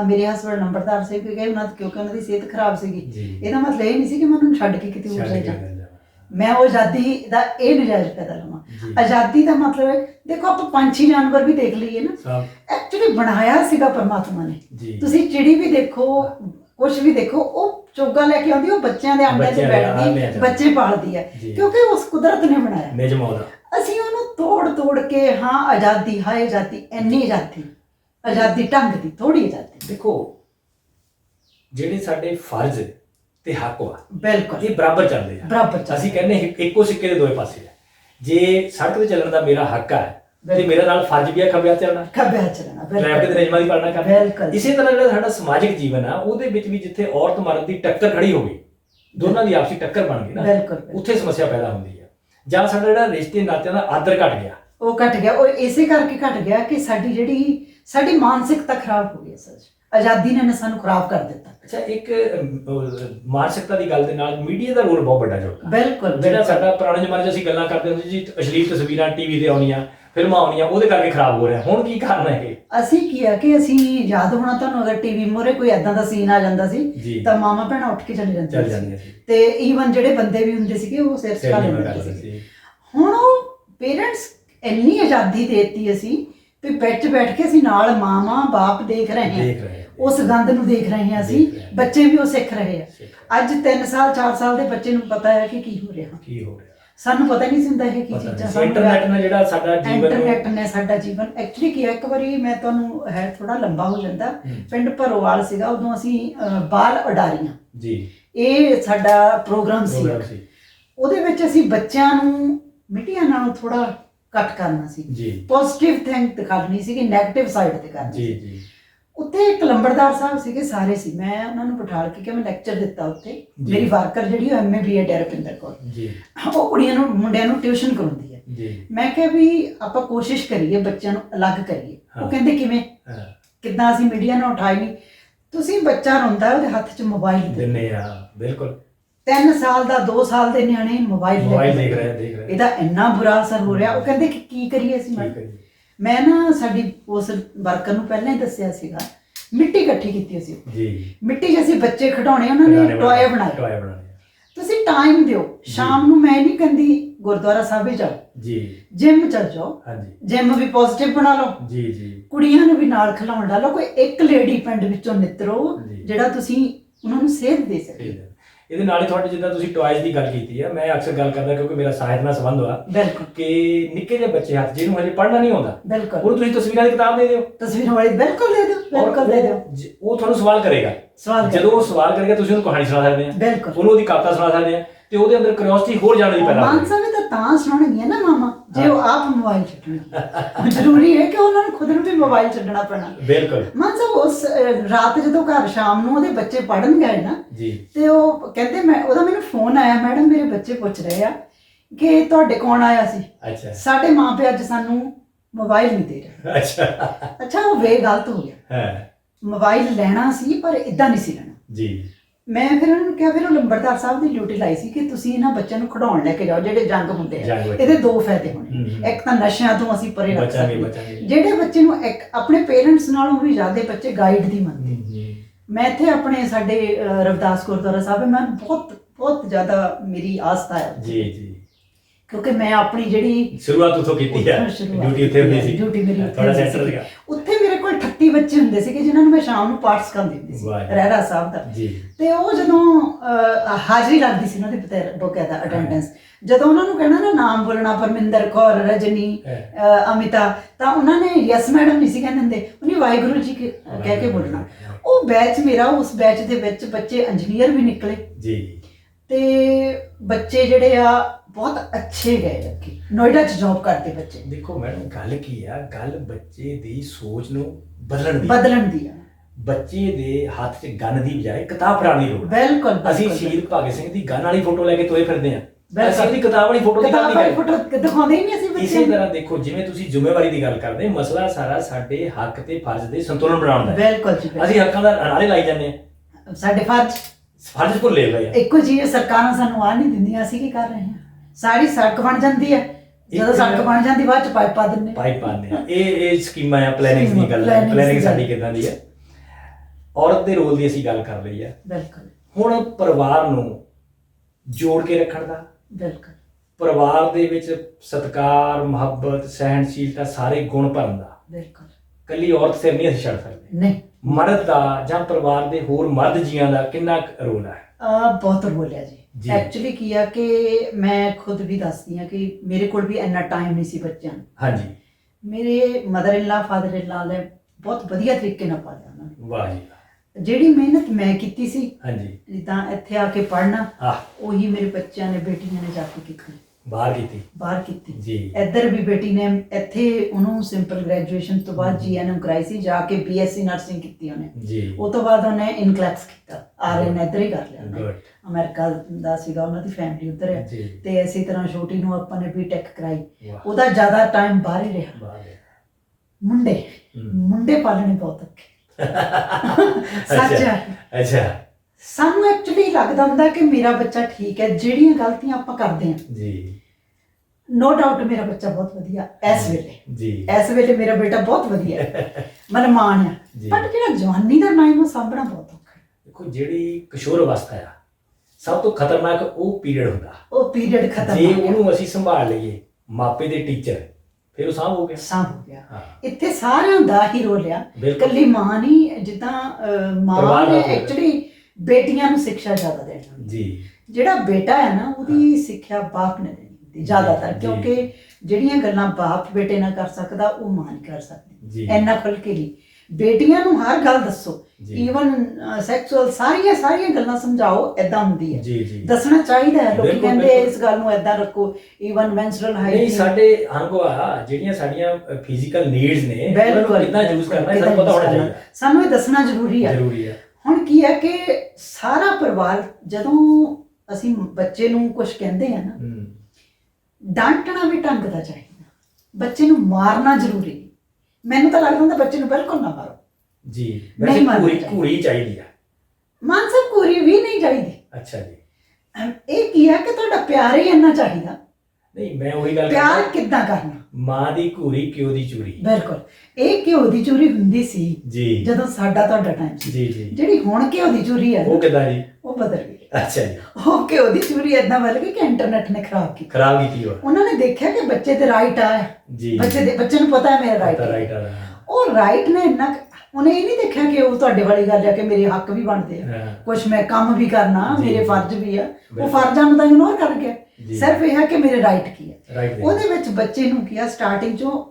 ਮੇਰੇ ਹਸਬੰਡ ਨੰਬਰਦਾਰ ਸੀ ਗਏ ਉਹਨਾਂ ਦੀ ਕਿਉਂਕਿ ਉਹਨਾਂ ਦੀ ਸਿਹਤ ਖਰਾਬ ਸੀਗੀ। ਇਹਦਾ ਮਤਲਬ ਇਹ ਨਹੀਂ ਸੀ ਕਿ ਮੈਂ ਉਹਨਾਂ ਨੂੰ ਛੱਡ ਕੇ ਕਿਤੇ ਹੋਰ ਜਾ। ਮੈਂ ਉਹ ਆਜ਼ਾਦੀ ਦਾ ਇਹ ਨਜਾਇਜ਼ ਫਾਇਦਾ ਲਵਾਂ। ਆਜ਼ਾਦੀ ਦਾ ਮਤਲਬ ਹੈ ਦੇਖੋ ਆਪਾਂ ਪੰਛੀ ਜਾਨਵਰ ਵੀ ਦੇਖ ਲਈਏ ਨਾ। ਐਕਚੁਅਲੀ ਬਣਾਇਆ ਸੀਗਾ ਪਰਮਾਤਮਾ ਨੇ। ਤੁਸੀਂ ਚਿੜੀ ਵੀ ਦੇਖੋ ਕੁਝ ਵੀ ਦੇਖੋ ਉਹ ਚੋਗਾ ਲੈ ਕੇ ਆਉਂਦੀ ਉਹ ਬੱਚਿਆਂ ਦੇ ਆਂਡਿਆਂ 'ਚ ਬੱਚਿਆਂ ਦੇ ਆਂਡਿਆਂ ਬੈਠਦੀ 'ਚ। ਬੱਚੇ ਪਾਲਦੀ ਹੈ। ਜੀ। ਕਿਉਂਕਿ ਉਸ ਕੁਦਰਤ ਨੇ ਬਣਾਇਆ। ਨਿਜਮ ਉਹਦਾ ਅਸੀਂ ਉਹਨੂੰ ਤੋੜ ਤੋੜ ਕੇ ਹਾਂ ਆਜ਼ਾਦੀ ਹਾਏ ਆਜ਼ਾਦੀ ਇੰਨੀ ਆਜ਼ਾਦੀ ਆਜ਼ਾਦੀ ਢੰਗ ਦੀ ਥੋੜੀ ਆਜ਼ਾਦੀ। ਦੇਖੋ ਜਿਹੜੇ ਸਾਡੇ ਫਰਜ਼ ਤੇ ਹੱਕ ਆ ਬਿਲਕੁਲ। ਇਹ ਬਰਾਬਰ ਚੱਲਦੇ ਆ। ਬਰਾਬਰ ਚੱਲ ਅਸੀਂ ਕਹਿੰਦੇ ਇੱਕ- ਇੱਕੋ ਸਿੱਕੇ ਦੇ ਦੋਵੇਂ ਪਾਸੇ ਆ। ਜੇ ਸੜਕ ਤੇ ਚੱਲਣ ਦਾ ਮੇਰਾ ਹੱਕ ਹੈ ਤੇ ਬਿਲਕੁਲ। ਮੇਰਾ ਨਾਲ ਫਰਜ਼ ਵੀ ਹੈ ਖੱਬੇ ਹੱਥ ਚੱਲਣਾ ਖੱਬੇ ਹੱਥ ਚੱਲਣਾ ਟ੍ਰੈਫਿਕ ਦੇ ਨਿਯਮਾਂ ਦੀ ਪਾਲਣਾ ਕਰਨੀ। ਬਿਲਕੁਲ। ਇਸੇ ਤਰ੍ਹਾਂ ਜਿਹੜਾ ਸਾਡਾ ਸਮਾਜਿਕ ਜੀਵਨ ਆ ਉਹਦੇ ਵਿੱਚ ਵੀ ਜਿੱਥੇ ਔਰਤ ਮਰਦ ਦੀ ਟੱਕਰ ਖੜੀ ਹੋਵੇ ਦੋਨਾਂ ਦੀ ਆਪਸੀ ਟੱਕਰ ਬਣ ਗਈ ਨਾ ਬਿਲਕੁਲ ਬਿਲਕੁਲ। ਉੱਥੇ ਸਮੱਸਿਆ ਪੈਦਾ ਹੁੰਦੀ ਆ। ਜਾਂ ਸਾਡਾ ਜਿਹੜਾ ਰਿਸ਼ਤੇ ਨਾਤਿਆਂ ਦਾ ਆਦਰ ਘਟ ਗਿਆ। ਉਹ ਘਟ ਗਿਆ। ਉਹ ਇਸੇ ਕਰਕੇ ਘਟ ਗਿਆ ਕਿ ਸਾਡੀ ਜਿਹੜੀ ਸਾਡੀ ਮਾਨਸਿਕਤਾ ਖਰਾਬ ਹੋ ਗਈ ਸੱਚ। ਆਜ਼ਾਦੀ ਨੇ ਸਾਨੂੰ ਖਰਾਬ ਕਰ ਦਿੱਤਾ। ਅੱਛਾ ਇੱਕ ਮਾਨਸਿਕਤਾ ਦੀ ਗੱਲ ਦੇ ਨਾਲ ਮੀਡੀਆ ਦਾ ਰੋਲ ਬਹੁਤ ਵੱਡਾ ਜੁੜਦਾ। ਬਿਲਕੁਲ ਜਿਹੜਾ। ਸਾਡਾ ਪੁਰਾਣੇ ਜ਼ਮਾਨੇ 'ਚ ਅਸੀਂ ਗੱਲਾਂ ਕਰਦੇ ਹੁੰਦੇ ਸੀ ਅਸ਼ਲੀਲ ਤਸਵੀਰਾਂ ਟੀਵੀ ਤੇ ਆਉਣੀਆਂ ਫਿਲਮਾਂ ਆਉਣੀਆਂ ਉਹਦੇ ਕਰਕੇ ਖਰਾਬ ਹੋ ਰਿਹਾ। ਹੁਣ ਕੀ ਕਾਰਨ ਹੈ ਇਹ ਅਸੀਂ ਕੀ ਆ ਕਿ ਅਸੀਂ ਯਾਦ ਹੋਣਾ ਤੁਹਾਨੂੰ ਅਗਰ ਟੀਵੀ ਮੋਰੇ ਕੋਈ ਐਦਾਂ ਦਾ ਸੀਨ ਆ ਜਾਂਦਾ ਸੀ ਜੀ। ਤਾਂ ਮਾਮਾ ਭੈਣਾਂ ਉੱਠ ਕੇ ਚਲੇ ਜਾਂਦੀਆਂ ਸੀ। ਤੇ ਈਵਨ ਜਿਹੜੇ ਬੰਦੇ ਵੀ ਹੁੰਦੇ ਸੀਗੇ ਉਹ ਸਿਰ ਸਹੀ ਲੈਂਦੇ ਸੀ। ਹੁਣ ਉਹ ਪੇਰੈਂਟਸ ਇੰਨੀ ਆਜ਼ਾਦੀ ਦੇਤੀ ਅਸੀਂ ਵੀ ਵਿੱਚ ਬੈਠ ਕੇ ਅਸੀਂ ਨਾਲ ਮਾਮਾ ਬਾਪ ਦੇਖ ਰਹੇ ਹਾਂ। ਦੇਖ ਰਹੇ ਹਾਂ। ਉਸ ਗੰਦ ਨੂੰ ਦੇਖ ਰਹੇ ਹਾਂ ਅਸੀਂ। ਬੱਚੇ ਵੀ ਉਹ ਸਿੱਖ ਰਹੇ ਆ। ਅੱਜ 3 ਸਾਲ 4 ਸਾਲ ਦੇ ਬੱਚੇ ਨੂੰ ਪਤਾ ਹੈ ਕਿ ਕੀ ਹੋ ਰਿਹਾ। ਕੀ ਹੋ ਰਿਹਾ। ਸਾਨੂੰ ਪਤਾ ਨਹੀਂ ਹੁੰਦਾ ਇਹ ਕੀ ਚੀਜ਼ਾਂ ਸਾਨੂੰ ਇੰਟਰਨੈਟ ਨੇ ਜਿਹੜਾ ਸਾਡਾ ਜੀਵਨ ਇੰਟਰਨੈਟ ਨੇ ਸਾਡਾ ਜੀਵਨ। ਐਕਚੁਅਲੀ ਕੀ ਹੈ ਇੱਕ ਵਾਰੀ ਮੈਂ ਤੁਹਾਨੂੰ ਹੈ ਥੋੜਾ ਲੰਬਾ ਹੋ ਜਾਂਦਾ। ਪਿੰਡ ਭਰੋਵਾਲ ਸੀਗਾ ਉਦੋਂ ਅਸੀਂ ਬਾਲ ਅਡਾਰੀਆਂ। ਜੀ। ਇਹ ਸਾਡਾ ਪ੍ਰੋਗਰਾਮ ਸੀ। ਉਹਦੇ ਵਿੱਚ ਅਸੀਂ ਬੱਚਿਆਂ ਨੂੰ ਮਿੱਟੀਆਂ ਨਾਲੋਂ ਥੋੜਾ ਕੱਟ ਕਰਨਾ ਸੀ। ਪੋਜ਼ਿਟਿਵ ਥਿੰਕ ਦਿਖਾਣੀ ਸੀ ਕਿ 네ਗੇਟਿਵ ਸਾਈਡ ਤੇ ਕਰਨੀ ਜੀ ਜੀ। ਉੱਥੇ ਇੱਕ ਲੰਬੜਦਾਰ ਸਾਹਿਬ ਸੀਗੇ ਸਾਰੇ ਸੀ। ਮੈਂ ਉਹਨਾਂ ਨੂੰ ਬਿਠਾਲ ਕੇ ਕਿ ਮੈਂ ਲੈਕਚਰ ਦਿੱਤਾ ਉੱਥੇ। ਜੀ। ਮੇਰੀ ਵਾਰਕਰ ਜਿਹੜੀ ਉਹ ਐਮਏ ਬੀਏ ਡੈਰਪਿੰਦਰ ਕੌਰ। ਜੀ। ਉਹ ਕੁੜੀਆਂ ਨੂੰ ਮੁੰਡਿਆਂ ਨੂੰ ਟਿਊਸ਼ਨ ਕਰਾਉਂਦੀ ਹੈ। ਜੀ। ਮੈਂ ਕਿਹਾ ਵੀ ਆਪਾਂ ਕੋਸ਼ਿਸ਼ ਕਰੀਏ ਬੱਚਿਆਂ ਨੂੰ ਅਲੱਗ ਕਰੀਏ। ਹਾਂ। ਉਹ ਕਹਿੰਦੇ ਕਿਵੇਂ? ਹਾਂ, ਕਿੱਦਾਂ ਅਸੀਂ ਮੀਡੀਆ ਨਾਲ ਉਠਾਈ ਨਹੀਂ? ਤੁਸੀਂ ਬੱਚਾ ਰੋਂਦਾ ਉਹਦੇ ਹੱਥ 'ਚ ਮੋਬਾਈਲ ਦੇ ਦਿੰਨੇ ਆ ਬਿਲਕੁਲ। 3 ਸਾਲ ਦਾ 2 ਸਾਲ ਦੇ ਨਿਆਣੇ ਮੋਬਾਈਲ ਲੈ ਮੋਬਾਈਲ ਕੇ ਦੇਖ ਰਹੇ ਦੇਖ ਰਹੇ। ਇਹਦਾ ਇੰਨਾ ਬੁਰਾ ਅਸਰ ਹੋ ਰਿਹਾ। ਉਹ ਕਹਿੰਦੇ ਕਿ ਕੀ ਕਰੀਏ ਅਸੀਂ? ਠੀਕ ਮੈਡਮ ਹੈ ਜੀ ਮੈਂ ਨਾ ਸਾਡੀ ਉਸ ਵਰਕਰ ਨੂੰ ਪਹਿਲਾਂ ਹੀ ਦੱਸਿਆ ਸੀਗਾ। ਮਿੱਟੀ ਇਕੱਠੀ ਕੀਤੀ ਸੀ ਜੀ। ਮਿੱਟੀ ਅਸੀਂ ਬੱਚੇ ਖਿਡੌਣੇ ਉਹਨਾਂ ਨੇ ਟੋਏ ਬਣਾਏ ਟੋਏ ਬਣਾਏ। ਤੁਸੀਂ ਟਾਈਮ ਦਿਓ। ਸ਼ਾਮ ਨੂੰ ਮੈਂ ਨਹੀਂ ਕਹਿੰਦੀ ਗੁਰਦੁਆਰਾ ਸਾਹਿਬ ਹੀ ਜਾਓ। ਜੀ। ਜਿਮ ਚਲ ਜਾਓ। ਹਾਂਜੀ। ਜਿਮ ਵੀ ਪੋਜ਼ਿਟਿਵ ਬਣਾ ਲਓ। ਜੀ ਜੀ। ਕੁੜੀਆਂ ਨੂੰ ਵੀ ਨਾਲ ਖਿਲਾਉਣ ਲਾ ਲਓ। ਕੋਈ ਇੱਕ ਲੇਡੀ ਪਿੰਡ ਵਿੱਚੋਂ ਨਿਤਰੋ। ਜਿਹੜਾ ਤੁਸੀਂ ਉਹਨਾਂ ਨੂੰ ਸੇਧ ਦੇ ਠੀਕ ਸਕੇ। ਹੈ। ਇਹਦੇ ਨਾਲ ਹੀ ਤੁਹਾਡੇ ਜਿੱਦਾਂ ਤੁਸੀਂ ਟੌਇਜ਼ ਦੀ ਗੱਲ ਕੀਤੀ ਹੈ ਮੈਂ ਅਕਸਰ ਗੱਲ ਕਰਦਾ ਕਿਉਂਕਿ ਮੇਰਾ ਸਾਹਿਤ ਨਾਲ ਸੰਬੰਧ ਬਿਲਕੁਲ। ਕਿ ਨਿੱਕੇ ਜਿਹੇ ਬੱਚੇ ਹੱਥ ਜਿਹਨੂੰ ਹਜੇ ਪੜ੍ਹਨਾ ਨਹੀਂ ਆਉਂਦਾ ਬਿਲਕੁਲ। ਉਹਨੂੰ ਤੁਸੀਂ ਤਸਵੀਰਾਂ ਦੀ ਕਿਤਾਬ ਦੇ ਦਿਓ। ਤਸਵੀਰਾਂ ਵਾਲੀ ਬਿਲਕੁਲ ਦੇ ਦਿਓ ਔਰ ਬਿਲਕੁਲ ਦੇ ਦਿਓ। ਉਹ ਜ- ਉਹ ਤੁਹਾਨੂੰ ਸਵਾਲ ਕਰੇਗਾ। ਸਵਾਲ ਕਰੋ। ਜਦੋਂ ਉਹ ਸਵਾਲ ਕਰੇਗਾ ਤੁਸੀਂ ਉਹਨੂੰ ਕਹਾਣੀ ਸੁਣਾ ਸਕਦੇ ਆ। ਬਿਲਕੁਲ। ਉਹਨੂੰ ਉਹਦੀ ਕਵਿਤਾ ਸੁਣਾ ਸਕਦੇ ਆ ਤੇ ਉਹਦੇ ਅੰਦਰ ਕਿਉਰਿਓਸਿਟੀ ਹੋਰ ਜਾਣ ਦੀ ਪੈਦਾ ਹੋਵੇਗੀ ਮਾਨਸਾ ਵੀ ਤਾਂ ਸੁਣਨਗੀਆਂ ਨਾ ਮਾਮਾ ਜੇ ਉਹ ਆਪ ਮੋਬਾਈਲ ਛੱਡਣਗੇ ਜ਼ਰੂਰੀ ਹੈ ਕਿ ਉਹਨਾਂ ਨੂੰ ਖੁਦ ਨੂੰ ਵੀ ਮੋਬਾਈਲ ਛੱਡਣਾ ਪੈਣਾ। ਬਿਲਕੁਲ। ਮਾਨਸਾ ਉਸ ਅਹ, ਰਾਤ ਜਦੋਂ ਘਰ ਸ਼ਾਮ ਨੂੰ ਉਹਦੇ ਬੱਚੇ ਪੜਨ ਗਏ ਨਾ ਜੀ। ਤੇ ਉਹ ਕਹਿੰਦੇ ਮੈਂ ਉਹਦਾ ਮੈਨੂੰ ਫੋਨ ਆਇਆ ਮੈਡਮ ਮੇਰੇ ਬੱਚੇ ਪੁੱਛ ਰਹੇ ਆ ਕਿ ਤੁਹਾਡੇ ਕੌਣ ਆਇਆ ਸੀ? ਅੱਛਾ। ਸਾਡੇ ਮਾਪੇ ਅੱਜ ਸਾਨੂੰ ਮੋਬਾਈਲ ਨਹੀਂ ਦੇ ਰਹੇ। ਅੱਛਾ। ਅੱਛਾ ਉਹ ਵੇ ਗਲਤ ਹੋ ਗਿਆ। ਹੈ। ਮੋਬਾਈਲ ਲੈਣਾ ਸੀ ਪਰ ਇਦਾਂ ਨਹੀਂ ਸੀ ਲੈਣਾ। ਜੀ। ਮੈਂ ਫਿਰ ਉਹਨਾਂ ਨੂੰ ਕਿਹਾ ਫਿਰ ਉਹ ਲੰਬੜਦਾਰ ਸਾਹਿਬ ਦੀ ਡਿਊਟੀ ਲਾਈ ਸੀ ਕਿ ਤੁਸੀਂ ਇਹਨਾਂ ਬੱਚਿਆਂ ਨੂੰ ਖਿਡਾਉਣ ਲੈ ਕੇ ਜਾਓ ਜਿਹੜੇ ਜੰਗ ਹੁੰਦੇ ਆ। ਜੰਗ ਵਿੱਚ। ਇਹਦੇ ਦੋ ਫਾਇਦੇ ਹੋਣੇ। ਹੂੰ, ਹੂੰ। ਇੱਕ ਤਾਂ ਨਸ਼ਿਆਂ ਤੋਂ ਅਸੀਂ ਪਰੇ ਰੱਖ ਬਚਾਂਗੇ ਸਕਦੇ ਬਚਾਂਗੇ ਜਿਹੜੇ ਬੱਚੇ ਨੂੰ ਇੱਕ ਆਪਣੇ ਪੇਰੈਂਟਸ ਨਾਲੋਂ ਵੀ ਜ਼ਿਆਦਾ ਬੱਚੇ ਗਾਈਡ ਦੀ ਮੰਨਦੇ ਮੈਂ ਇੱਥੇ ਆਪਣੇ ਸਾਡੇ ਅਹ, ਰਵਿਦਾਸ ਗੁਰਦੁਆਰਾ ਸਾਹਿਬ ਹੈ ਮੈਂ ਬਹੁਤ ਬਹੁਤ ਜ਼ਿਆਦਾ ਮੇਰੇ ਆਸਥਾ ਹੈ ਜੀ ਜੀ। ਕਿਉਂਕਿ ਮੈਂ ਆਪਣੀ ਜਿਹੜੀ ਸ਼ੁਰੂਆਤ ਉੱਥੋਂ ਕੀਤੀ ਹੈ। ਉੱਥੋਂ ਸ਼ੁਰੂਆਤ ਡਿਊਟੀ ਉੱਥੇ ਹੁੰਦੀ ਸੀ। ਡਿਊਟੀ ਮੇਰੀ ਉੱਥੇ ਹੁੰਦੀ ਸੈਂਟਰ। ਸੀਗਾ। ਉੱਥੇ ਮੇਰੇ ਕੋਲ 38 ਬੱਚੇ ਹੁੰਦੇ ਸੀਗੇ ਜਿਨ੍ਹਾਂ ਨੂੰ ਮੈਂ ਸ਼ਾਮ ਨੂੰ ਪਾਠ ਸਿਖਾਉਂਦੀ ਹੁੰਦੀ ਸੀ। ਰਹਿਰਾ ਸਾਹਿਬ ਦਾ। ਜੀ। ਤੇ ਉਹ ਜਦੋਂ ਅਹ, ਹਾਜ਼ਰੀ ਲੱਗਦੀ ਸੀ ਉਹਨਾਂ ਦੀ ਬਤੈ- ਬਕਾਇਦਾ ਅਟੈਂਡੈਂਸ ਜਦੋਂ ਉਹਨਾਂ ਨੂੰ ਕਹਿਣਾ ਨਾ ਨਾਮ ਬੋਲਣਾ ਪਰਮਿੰਦਰ ਕੌਰ ਰਜਨੀ ਹੈ। ਅਹ, ਅਮਿਤਾ ਤਾਂ ਉਹਨਾਂ ਨੇ ਯਸ ਮੈਡਮ ਨਹੀਂ ਸੀ ਕਹਿੰਦੇ ਹੁੰਦੇ ਉਹਨੇ ਵਾਹਿਗੁਰੂ ਜੀ ਕੇ- ਕਹਿ ਕੇ ਬੋਲਣਾ। ਉਹ ਬੈਚ ਮੇਰਾ ਉਸ ਬੈਚ ਦੇ ਵਿੱਚ ਬੱਚੇ ਇੰਜੀਨੀਅਰ ਵੀ ਨਿਕਲੇ। ਜੀ। ਤੇ ਬੱਚੇ ਜਿਹੜੇ ਆ ਬਹੁਤ ਅੱਛੇ ਗਏ ਲੱਗੇ ਨੋਇਡਾ 'ਚ ਜੌਬ ਕਰਦੇ ਬੱਚੇ ਦੇਖੋ ਮੈਡਮ ਗੱਲ ਕੀ ਆ ਗੱਲ ਬੱਚੇ ਦੀ ਸੋਚ ਨੂੰ ਬਦਲਣ ਦੀ ਬਦਲਣ ਦੀ ਆ ਬੱਚੇ ਦੇ ਹੱਥ 'ਚ ਗਨ ਦੀ ਬਜਾਏ ਕਿਤਾਬ ਦੀ ਲੋੜ। ਬਿਲਕੁਲ ਅਸੀਂ। ਸ਼ਹੀਦ ਭਗਤ ਸਿੰਘ ਦੀ ਗਨ ਵਾਲੀ ਫੋਟੋ ਲੈ ਕੇ ਤੋਏ ਫਿਰਦੇ ਆ। ਅਸੀਂ ਆਪਣੀ ਕਿਤਾਬ ਵਾਲੀ ਫੋਟੋ ਦੀ ਗੱਲ ਕਿਤਾਬ ਨਹੀਂ ਵਾਲੀ ਕਰਦੇ ਫੋਟੋ ਦਿਖਾਉਂਦੇ ਹੀ ਨਹੀਂ ਅਸੀਂ ਇਸੇ ਬੱਚਿਆਂ ਨੂੰ ਤਰ੍ਹਾਂ ਦੇਖੋ ਜਿਵੇਂ ਤੁਸੀਂ ਜ਼ਿੰਮੇਵਾਰੀ ਦੀ ਗੱਲ ਕਰਦੇ ਮਸਲਾ ਸਾਰਾ ਸਾਡੇ ਹੱਕ ਤੇ ਫਰਜ਼ ਦੇ ਸੰਤੁਲਨ ਬਣਾਉਣ ਦਾ ਹੈ। ਬਿਲਕੁਲ ਜੀ। ਅਸੀਂ ਹੱਕਾਂ ਦਾ ਨਾਰੇ ਲਾਈ ਜਾਂਦੇ ਆ ਸਾਡੇ ਫਰਜ਼ ਫਰਜ਼ ਭੁੱਲੇ ਪਏ ਆ। ਇੱਕੋ ਚੀਜ਼ ਸਰਕਾਰਾਂ ਸਾਨੂੰ ਆ ਨਹੀਂ ਦਿੰਦੀਆਂ ਅਸੀਂ ਕੀ ਕਰ ਰਹੇ ਹਾਂ? ਸਾਰੀ ਸੜਕ ਬਣ ਜਾਂਦੀ ਹੈ। ਜਦੋਂ ਸੜਕ ਬਣ ਜਾਂਦੀ ਬਾਅਦ ਚ ਪਾਈਪ ਪਾ ਦਿੰਦੇ। ਪਾਈਪ ਪਾਉਂਦੇ ਆ ਇਹ ਇਹ ਸਕੀਮਾਂ ਆ ਪਲੈਨਿੰਗ ਦੀ ਗੱਲ ਹੈ। ਪਲੈਨਿੰਗ ਸਾਡੀ। ਕਿਦਾਂ ਦੀ ਹੈ? ਔਰਤ ਦੇ ਰੋਲ ਦੀ ਅਸੀਂ ਗੱਲ ਕਰ ਲਈ ਆ ਬਿਲਕੁਲ। ਹੁਣ ਪਰਿਵਾਰ ਨੂੰ ਜੋੜ ਕੇ ਰੱਖਣ ਦਾ। ਬਿਲਕੁਲ। ਪਰਿਵਾਰ ਦੇ ਵਿੱਚ ਸਤਿਕਾਰ ਮੁਹੱਬਤ ਸਹਿਣਸ਼ੀਲਤਾ ਸਾਰੇ ਗੁਣ ਭਰਨ ਦਾ। ਬਿਲਕੁਲ। ਕੱਲੀ ਔਰਤ ਸਿਰ ਨਹੀਂ ਅਸੀਂ ਛੱਡ ਸਕਦੇ। ਨਹੀਂ। ਮਰਦ ਦਾ ਜਾਂ ਪਰਿਵਾਰ ਦੇ ਹੋਰ ਮਰਦ ਜੀਆਂ ਦਾ ਕਿੰਨਾ ਰੋਲ ਹੈ? ਆ ਬਹੁਤ ਬੋਲਿਆ ਜੀ। ਜੀ। ਐਕਚੁਅਲੀ ਕੀ ਆ ਕਿ ਮੈਂ ਖੁਦ ਵੀ ਦੱਸਦੀ ਆ ਕਿ ਮੇਰੇ ਕੋਲ ਵੀ ਇੰਨਾ ਟਾਈਮ ਨਹੀਂ ਸੀ ਬੱਚਿਆਂ ਨੂੰ। ਹਾਂਜੀ। ਮੇਰੇ ਮਦਰ ਇਨ ਲਾ ਫਾਦਰ ਇਨ ਲਾ ਨੇ ਬਹੁਤ ਵਧੀਆ ਤਰੀਕੇ ਨਾਲ ਪਾਲਿਆ ਉਹਨਾਂ ਨੂੰ। ਵਾਹ ਜੀ ਜਿਹੜੀ ਮਿਹਨਤ ਮੈਂ ਕੀਤੀ ਸੀ ਹਾਂਜੀ। ਜਿੱਦਾਂ ਇੱਥੇ ਆ ਕੇ ਪੜ੍ਹਨਾ ਆਹ। ਉਹੀ ਮੇਰੇ ਬੱਚਿਆਂ ਨੇ ਬੇਟੀਆਂ ਨੇ ਜਾ ਕੇ ਕੀਤੀ। ਬਾਹਰ ਕੀਤੀ। ਬਾਹਰ ਕੀਤੀ। ਜੀ। ਇੱਧਰ ਵੀ ਬੇਟੀ ਨੇ ਇੱਥੇ ਉਹਨੂੰ ਸਿੰਪਲ ਗ੍ਰੈਜੂਏਸ਼ਨ ਤੋਂ ਬਾਅਦ ਜੀਐਨਐਮ ਕਰਾਈ ਸੀ ਜਾ ਕੇ ਬੀਐਸਸੀ ਨਰਸਿੰਗ ਕੀਤੀ ਉਹਨੇ। ਜੀ। ਉਹ ਤੋਂ ਬਾਅਦ ਉਹਨੇ ਇਨਕਲੈਕਸ ਕੀਤਾ। ਆਰਐਨ ਇੱਧਰ ਹੀ ਕਰ ਲਿਆ ਉਹਨੇ। ਅਮਰੀਕਾ ਦਾ ਸੀਗਾ ਉਹਨਾਂ ਦੀ ਫੈਮਿਲੀ ਉੱਧਰ ਹੈ। ਤੇ ਇਸੇ ਤਰ੍ਹਾਂ ਛੋਟੀ ਨੂੰ ਆਪਾਂ ਨੇ ਬੀਟੈਕ ਕਰਾਈ। ਉਹਦਾ ਜ਼ਿਆਦਾ ਟਾਈਮ ਬਾਹਰ ਹੀ ਰਿਹਾ। ਮੁੰਡੇ। ਮੁੰਡੇ ਪਾਲਣੇ ਬਹੁਤ ਔਖੇ। ਸੱਚ ਹੈ। ਅੱਛਾ। ਸਾਨੂੰ ਐਕਚੁਅਲੀ ਲੱਗਦਾ ਹੁੰਦਾ ਕਿ ਮੇਰਾ ਬੱਚਾ ਠੀਕ ਹੈ ਜਿਹੜੀਆਂ ਗਲਤੀਆਂ ਆਪਾਂ ਕਰਦੇ ਹਾਂ। ਜੀ। ਨੋ ਡਾਊਟ ਮੇਰਾ ਬੱਚਾ ਬਹੁਤ ਵਧੀਆ ਇਸ ਵੇਲੇ। ਜੀ। ਇਸ ਵੇਲੇ ਮੇਰਾ ਬੇਟਾ ਬਹੁਤ ਵਧੀਆ ਹੈ। ਮਨ ਮਾਣ ਹੈ। ਜੀ। ਪਰ ਜਿਹੜਾ ਜਵਾਨੀ ਦਾ ਟਾਈਮ ਉਹ ਸਾਂਭਣਾ ਬਹੁਤ ਔਖਾ ਹੈ। ਦੇਖੋ ਜਿਹੜੀ ਕਿਸ਼ੋਰ ਅਵਸਥਾ ਆ ਸਭ ਤੋਂ ਖਤਰਨਾਕ ਉਹ ਪੀਰੀਅਡ ਹੁੰਦਾ। ਉਹ ਪੀਰੀਅਡ ਜੇ ਹੋ। ਗਿਆ ਉਹਨੂੰ ਅਸੀਂ ਸੰਭਾਲ ਲਈਏ ਮਾਪੇ ਦੇ ਟੀਚਰ ਫਿਰ ਉਹ ਸਾਂਭ ਹੋ ਗਿਆ। ਸਾਂਭ ਹੋ ਗਿਆ। ਇੱਥੇ ਸਾਰਿਆਂ ਦਾ ਹੀ ਰੋਲ ਆ। ਕੱਲੀ ਮਾਂ ਨਹੀਂ ਜਿੱਦਾਂ ਮਾਂ ਨੇ। ਐਕਚੁਅਲੀ ਬੇਟੀਆਂ ਨੂੰ ਸਿੱਖਿਆ ਜ਼ਿਆਦਾ ਦੇਣੀ ਜੀ। ਜਿਹੜਾ ਬੇਟਾ ਹੈ ਨਾ ਉਹਦੀ ਸਿੱਖਿਆ ਬਾਪ ਨੇ ਦੇਣੀ ਹੁੰਦੀ ਜ਼ਿਆਦਾਤਰ। ਕਿਉਂਕਿ ਜਿਹੜੀਆਂ ਗੱਲਾਂ ਬਾਪ ਬੇਟੇ ਨਾਲ ਕਰ ਸਕਦਾ ਉਹ ਮਾਂ ਨਹੀਂ ਕਰ ਸਕਦੀ। ਜੀ। ਇੰਨਾ ਖੁੱਲ ਕੇ ਨਹੀਂ ਬੇਟੀਆਂ ਨੂੰ ਹਰ ਗੱਲ ਦੱਸੋ। ਈਵਨ ਸੈਕਸੁਅਲ ਸਾਰੀਆਂ ਸਾਰੀਆਂ ਗੱਲਾਂ ਸਮਝਾਓ ਐਦਾਂ ਹੁੰਦੀ ਹੈ। ਜੀ ਜੀ। ਦੱਸਣਾ ਚਾਹੀਦਾ ਹੈ। ਲੋਕੀ ਕਹਿੰਦੇ। ਇਸ ਗੱਲ ਨੂੰ ਐਦਾਂ ਰੱਖੋ ਈਵਨ ਮੈਂਸਟਰਲ ਨਹੀਂ ਹਾਈਜੀਨ ਸਾਡੇ ਅਨੁਭਵਾ ਜਿਹੜੀਆਂ ਸਾਡੀਆਂ ਫਿਜ਼ੀਕਲ ਨੀਡਸ ਨੇ ਉਹਨਾਂ ਨੂੰ ਕਿੰਨਾ ਯੂਜ਼ ਕਰਨਾ ਇਹ ਕਿੱਦਾਂ ਸਾਨੂੰ ਪਤਾ ਹੋਣਾ। ਚਾਹੀਦਾ। ਸਾਨੂੰ ਇਹ ਦੱਸਣਾ ਜ਼ਰੂਰੀ ਹੈ। ਜ਼ਰੂਰੀ ਹੈ। ਹੁਣ ਕੀ ਹੈ ਕਿ ਸਾਰਾ ਪਰਿਵਾਰ ਜਦੋਂ ਅਸੀਂ ਬੱਚੇ ਨੂੰ ਕੁਝ ਕਹਿੰਦੇ ਆ ਨਾ ਹੂੰ। ਡਾਂਟਣਾ ਵੀ ਢੰਗ ਦਾ ਚਾਹੀਦਾ। ਬੱਚੇ ਨੂੰ ਮਾਰਨਾ ਜ਼ਰੂਰੀ। ਨਹੀਂ। ਮੈਨੂੰ ਤਾਂ ਲੱਗਦਾ ਹੁੰਦਾ ਬੱਚੇ ਨੂੰ ਬਿਲਕੁਲ ਨਾ ਮਾਰੋ। ਜੀ ਨਹੀਂ ਵੈਸੇ ਪੂਰੀ ਚਾਹੀਦਾ। ਪੂਰੀ ਚਾਹੀਦੀ ਆ। ਮਾਨਸਿਕ ਪੂਰੀ ਵੀ ਨਹੀਂ ਚਾਹੀਦੀ। ਅੱਛਾ ਜੀ। ਇਹ ਕੀ ਹੈ ਕਿ ਤੁਹਾਡਾ ਪਿਆਰ ਹੀ ਇੰਨਾ ਚਾਹੀਦਾ। ਨਹੀਂ ਮੈਂ ਉਹੀ ਗੱਲ ਪਿਆਰ ਕਰਦਾ ਕਿੱਦਾਂ ਕਰਨਾ? ਮਾਂ ਦੀ ਘੂਰੀ ਕਿਉਂ ਦੀ ਚੂਰੀ? ਬਿਲਕੁਲ। ਇਹ ਘਿਓ ਦੀ ਚੂਰੀ ਹੁੰਦੀ ਸੀ ਜੀ। ਜਦੋਂ ਸਾਡਾ ਤੁਹਾਡਾ ਟਾਈਮ ਸੀ। ਜੀ ਜੀ। ਜਿਹੜੀ ਹੁਣ ਘਿਓ ਦੀ ਚੂਰੀ ਹੈ ਉਹ ਕਿਦਾਂ ਜੀ? ਉਹ ਬਦਲ ਗਈ। ਅੱਛਾ ਜੀ। ਉਹ ਘਿਓ ਦੀ ਚੂਰੀ ਏਦਾਂ ਬਦਲ ਗਈ ਕਿ ਇੰਟਰਨੈਟ ਨੇ ਖਰਾਬ ਕੀਤੀ। ਖਰਾਬ ਕੀਤੀ ਹੋ ਉਹਨਾਂ ਨੇ ਦੇਖਿਆ ਕਿ ਬੱਚੇ ਤੇ ਰਾਈਟ ਆ। ਜੀ ਬੱਚੇ ਦੇ ਬੱਚੇ ਨੂੰ ਪਤਾ ਹੈ ਮੇਰਾ ਰਾਈਟ ਰਾਈਟ ਆ ਉਹ ਰਾਈਟ ਨੇ ਇੰਨਾ ਕੁ- ਉਹਨੇ ਇਹ ਨਹੀਂ ਦੇਖਿਆ ਕਿ ਉਹ ਤੁਹਾਡੇ ਵਾਲੀ ਗੱਲ ਹੈ ਕਿ ਮੇਰੇ ਹੱਕ ਵੀ ਬਣਦੇ ਆ। ਹਾਂ। ਕੁਝ ਮੈਂ ਕੰਮ ਵੀ ਕਰਨਾ। ਮੇਰੇ ਫਰਜ਼ ਵੀ ਆ। ਉਹ ਬਿਲਕੁਲ। ਫਰਜ਼ਾਂ ਨੂੰ ਤਾਂ ਇਗਨੋਰ ਕਰ ਗਿਆ। ਜੀ। ਸਿਰਫ ਇਹ ਹੈ ਕਿ ਮੇਰੇ ਰਾਈਟ ਕੀ ਹੈ ਰਾਈਟ ਉਹਦੇ ਵਿੱਚ ਬੱਚੇ ਨੂੰ ਕੀ ਆ ਸਟਾਰਟਿੰਗ ਚੋਂ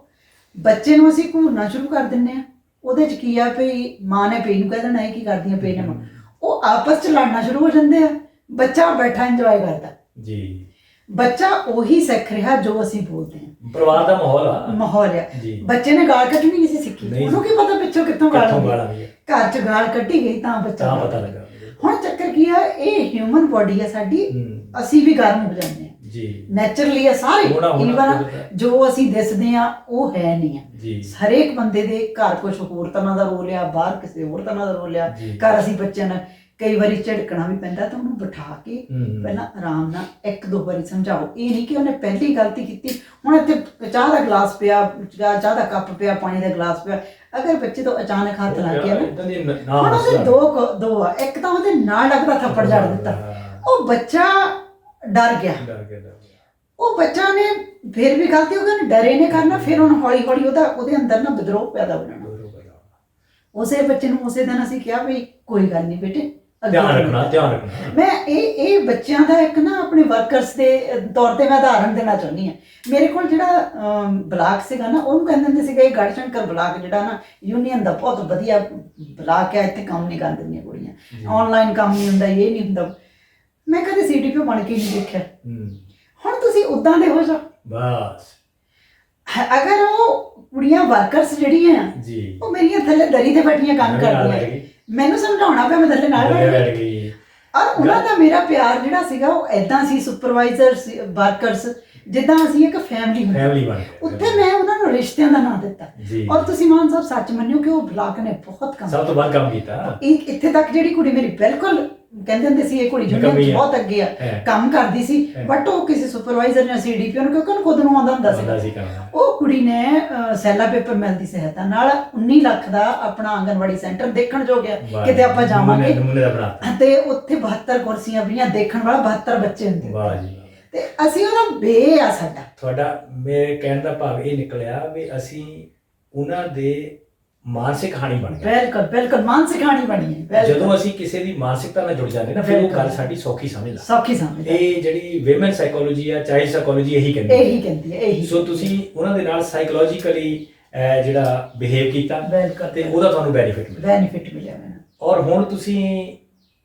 ਬੱਚੇ ਨੂੰ ਅਸੀਂ ਘੂਰਨਾ ਸ਼ੁਰੂ ਕਰ ਦਿੰਨੇ ਆ। ਉਹਦੇ ਚ ਕੀ ਆ ਭਈ ਮਾਂ ਨੇ ਪੇ ਨੂੰ ਕਹਿ ਦੇਣਾ ਇਹ ਕੀ ਕਰਦੀ ਆ ਪੇ ਨੇ। ਮਾਂ ਉਹ ਆਪਸ ਚ ਲੜਨਾ ਸ਼ੁਰੂ ਹੋ ਜਾਂਦੇ ਆ। ਬੱਚਾ ਬੈਠਾ ਇੰਜੋਏ ਕਰਦਾ। ਜੀ। ਬੱਚਾ ਉਹੀ ਸਿੱਖ ਰਿਹਾ ਜੋ ਅਸੀਂ ਬੋਲਦੇ ਹਾਂ। ਪਰਿਵਾਰ ਦਾ ਮਾਹੌਲ ਆ। ਮਾਹੌਲ ਆ। ਜੀ। ਬੱਚੇ ਨੇ ਗਾਲ ਕੱਢਣੀ ਨਹੀਂ ਸੀ ਸਿੱਖੀ। ਨਹੀਂ। ਉਹਨੂੰ ਕੀ ਪਤਾ ਪਿੱਛੋਂ ਕਿੱਥੋਂ ਗਾਲ ਕਿੱਥੋਂ ਆਉਂਦੀ ਵੀ ਘਰ ਚ ਗਾਲ ਕੱਢੀ ਗਈ ਤਾਂ ਬੱਚਾ ਤਾਂ ਪਤਾ। ਲੱਗਾ। ਹੁਣ ਚੱਕਰ ਕੀ ਆ ਇਹ ਹਿਊਮਨ ਬੋਡੀ ਆ ਸਾਡੀ। ਹੂੰ। ਅਸੀਂ ਵੀ ਗਰਮ ਹੋ ਜਾਂਦੇ ਆ ਜੀ। ਨੇਚਰਲੀ ਆ ਸਾਰੇ। ਹੋਣਾ- ਹੋਣਾ Even ਕੁਦਰਤ ਹੈ। ਜੋ ਅਸੀਂ ਦਿਸਦੇ ਆ ਉਹ ਹੈ ਨਹੀਂ ਆ। ਜੀ। ਹਰੇਕ ਬੰਦੇ ਦੇ ਘਰ ਕੁਝ ਹੋਰ ਤਰ੍ਹਾਂ ਦਾ ਰੋਲ ਆ ਬਾਹਰ ਕਿਸੇ ਹੋਰ ਤਰ੍ਹਾਂ ਦਾ ਰੋਲ ਆ। ਜੀ। ਘਰ ਅਸੀਂ ਬੱਚਿਆਂ ਨਾਲ ਕਈ ਵਾਰੀ ਝਿੜਕਣਾ ਵੀ ਪੈਂਦਾ ਤਾਂ ਉਹਨੂੰ ਬਿਠਾ ਕੇ ਪਹਿਲਾਂ ਆਰਾਮ ਨਾਲ ਇੱਕ ਦੋ ਵਾਰੀ ਸਮਝਾਓ। ਇਹ ਨਹੀਂ ਕਿ ਉਹਨੇ ਪਹਿਲੀ ਗਲਤੀ ਕੀਤੀ। ਹੁਣ ਇੱਥੇ ਚਾਹ ਦਾ ਗਲਾਸ ਪਿਆ ਚਾਹ ਦਾ ਕੱਪ ਪਿਆ ਪਾਣੀ ਦਾ ਗਲਾਸ ਪਿਆ। ਅਗਰ ਬੱਚੇ ਤੋਂ ਅਚਾਨਕ ਹੱਥ ਲੱਗ ਗਿਆ ਨਾ ਹੁਣ ਉਹਦੇ। ਦੋ ਦੋ ਆ। ਇੱਕ ਤਾਂ ਉਹਦੇ ਨਾਲ ਲੱਗਦਾ ਥੱਪੜ ਜੜ ਦਿੱਤਾ। ਉਹ ਬੱਚਾ ਡਰ ਗਿਆ। ਡਰ ਉਹ ਬੱਚਾ ਨੇ ਫਿਰ ਵੀ ਗਲਤੀ ਹੋ ਗਈ ਡਰੇ ਨੇ ਕਰਨਾ ਫਿਰ ਹੁਣ ਹੌਲੀ ਹੌਲੀ ਉਹਦਾ ਉਹਦੇ ਅੰਦਰ ਨਾ ਵਿਦਰੋਹ ਪੈਦਾ ਹੋ ਜਾਣਾ। ਬਰੋਬਰ ਆ। ਉਸੇ ਬੱਚੇ ਨੂੰ ਉਸੇ ਦਿਨ ਅਸੀਂ ਕਿਹਾ ਵੀ ਕੋਈ ਗੱਲ ਨਹੀਂ ਬੇਟੇ ਧਿਆਨ ਰੱਖਣਾ ਧਿਆਨ ਰੱਖਣਾ। ਮੈਂ ਇਹ ਇਹ ਬੱਚਿਆਂ ਦਾ ਇੱਕ ਨਾ ਆਪਣੇ ਵਰਕਰਸ ਦੇ ਤੌਰ ਤੇ ਮੈਂ ਉਦਾਹਰਣ ਦੇਣਾ ਚਾਹੁੰਦੀ ਹਾਂ। ਮੇਰੇ ਕੋਲ ਜਿਹੜਾ ਬਲਾਕ ਸੀਗਾ ਨਾ ਉਹਨੂੰ ਕਹਿੰਦੇ ਹੁੰਦੇ ਸੀਗੇ ਇਹ ਗੜਸ਼ੰਕਰ ਬਲਾਕ ਜਿਹੜਾ ਨਾ ਯੂਨੀਅਨ ਦਾ ਬਹੁਤ ਵਧੀਆ ਬਲਾਕ ਹੈ ਇੱਥੇ ਕੰਮ ਨਹੀਂ ਕਰ ਦਿੰਦੀਆਂ ਕੁੜੀਆਂ। ਆਨਲਾਈਨ ਕੰਮ ਨਹੀਂ ਹੁੰਦਾ ਇਹ ਨਹੀਂ ਹੁੰਦਾ। ਮੈਂ ਕਦੇ ਸੀਡੀਪੀਓ ਬਣ ਕੇ ਨਹੀਂ ਦੇਖਿਆ। ਹੁਣ ਤੁਸੀਂ ਉਦਾਂ ਦੇ ਹੋ ਜਾ ਬਸ। ਅਗਰ ਉਹ ਕੁੜੀਆਂ ਵਰਕਰਸ ਜਿਹੜੀਆਂ ਆ ਜੀ। ਉਹ ਮੇਰੀਆਂ ਥੱਲੇ ਦਰੀ ਤੇ ਬੈਠੀਆਂ ਕੰਮ ਕਰਦੀਆਂ। ਮੈਨੂੰ ਸਮਝਾਉਣਾ ਪਿਆ ਮੈਂ ਥੱਲੇ ਨਾਲ ਮੇਰੇ ਬੈਠ ਗਈ। ਬੈਠ ਗਈ। ਔਰ ਉਹਨਾਂ ਦਾ ਮੇਰਾ ਪਿਆਰ ਜਿਹੜਾ ਸੀਗਾ ਉਹ ਐਦਾਂ ਸੀ ਸੁਪਰਵਾਈਜ਼ਰ ਵਰਕਰਸ ਜਿੱਦਾਂ ਅਸੀਂ ਇੱਕ ਫੈਮਿਲੀ ਹੁੰਦੀ ਫੈਮਿਲੀ ਬਣ ਗਈ। ਉੱਥੇ ਮੈਂ ਉਹਨਾਂ ਨੂੰ ਰਿਸ਼ਤਿਆਂ ਦਾ ਨਾਂ ਦਿੱਤਾ। ਜੀ। ਔਰ ਤੁਸੀਂ ਮਾਨ ਸਾਹਿਬ ਸੱਚ ਮੰਨਿਓ ਕਿ ਉਹ ਬਲਾਕ ਨੇ ਬਹੁਤ ਕੰਮ ਸਭ ਤੋਂ ਵੱਧ ਕੰਮ ਕੀਤਾ। ਇਹ ਇੱਥੇ ਤੱਕ ਜਿਹੜੀ ਕੁੜੀ ਮੇਰੀ ਬਿਲਕੁਲ ਕਹਿੰਦੇ ਹੁੰਦੇ ਸੀ ਇਹ ਕੁੜੀ ਨਿਕੰਮੀ ਜੁਨੀਅਰ ਆ। ਬਹੁਤ ਅੱਗੇ ਆ ਹੈ। ਕੰਮ ਕਰਦੀ ਸੀ ਹੈ। ਬਟ ਉਹ ਕਿਸੇ ਸੁਪਰਵਾਈਜ਼ਰ ਜਾਂ ਸੀਡੀਪੀਓ ਨੂੰ ਕਿਉਂਕਿ ਉਹਨੂੰ ਖੁਦ ਨੂੰ ਆਉਂਦਾ ਹੁੰਦਾ ਸੀ। ਉਹ ਕੁੜੀ ਨੇ ਅਹ, ਸੈਲਾ ਪੇਪਰ ਮਿਲ ਦੀ ਸਹਾਇਤਾ ਨਾਲ 19 ਲੱਖ ਦਾ ਆਪਣਾ ਆਂਗਨਵਾੜੀ ਸੈਂਟਰ ਦੇਖਣ ਜੋ ਗਿਆ ਵਾਹ। ਕਿਤੇ ਆਪਾਂ ਜਾਵਾਂਗੇ। ਨਮੂਨੇ- ਦਾ ਤੇ ਉੱਥੇ 72 ਕੁਰਸੀਆਂ ਪਈਆਂ ਦੇਖਣ ਵਾਲਾ 72 ਬੱਚੇ ਹੁੰਦੇ। ਵਾਹ ਜੀ। ਤੇ ਅਸੀਂ ਉਹਦਾ ਬੇ ਆ ਸਾਡਾ। ਤੁਹਾਡਾ ਮੇਰੇ ਕਹਿਣ ਦਾ ਭਾਵ ਇਹ ਨਿਕਲਿਆ ਵੀ ਅਸੀਂ ਉਹਨਾਂ ਦੇ ਮਾਨਸਿਕ ਹਾਨੀ ਬਣ ਗਏ। ਬਿਲਕੁਲ ਬਿਲਕੁਲ ਮਾਨਸਿਕ ਹਾਨੀ ਬਣੀ ਹੈ ਬਿਲਕੁਲ। ਜਦੋਂ ਅਸੀਂ ਕਿਸੇ ਦੀ ਮਾਨਸਿਕਤਾ ਨਾਲ ਜੁੜ ਜਾਂਦੇ ਨਾ ਫਿਰ ਉਹ ਬਿਲਕੁਲ। ਗੱਲ ਸਾਡੀ ਸੌਖੀ ਸਮਝ ਲਾ। ਸੌਖੀ ਸਮਝ ਇਹ ਜਿਹੜੀ ਵਿਮਨ ਸਾਈਕੋਲੋਜੀ ਆ ਚਾਈਲਡ ਸਾਈਕੋਲੋਜੀ ਇਹੀ ਕਹਿੰਦੀ ਇਹੀ ਕਹਿੰਦੀ ਹੈ ਇਹੀ। ਸੋ ਤੁਸੀਂ ਉਹਨਾਂ ਦੇ ਨਾਲ ਸਾਈਕੋਲੋਜੀਕਲੀ ਜਿਹੜਾ ਬਿਹੇਵ ਕੀਤਾ ਬਿਲਕੁਲ। ਤੇ ਉਹਦਾ ਤੁਹਾਨੂੰ ਬੈਨੀਫਿਟ ਮਿਲਿਆ। ਬੈਨੀਫਿਟ ਮਿਲਿਆ ਮੈਨੂੰ। ਔਰ ਹੁਣ ਤੁਸੀਂ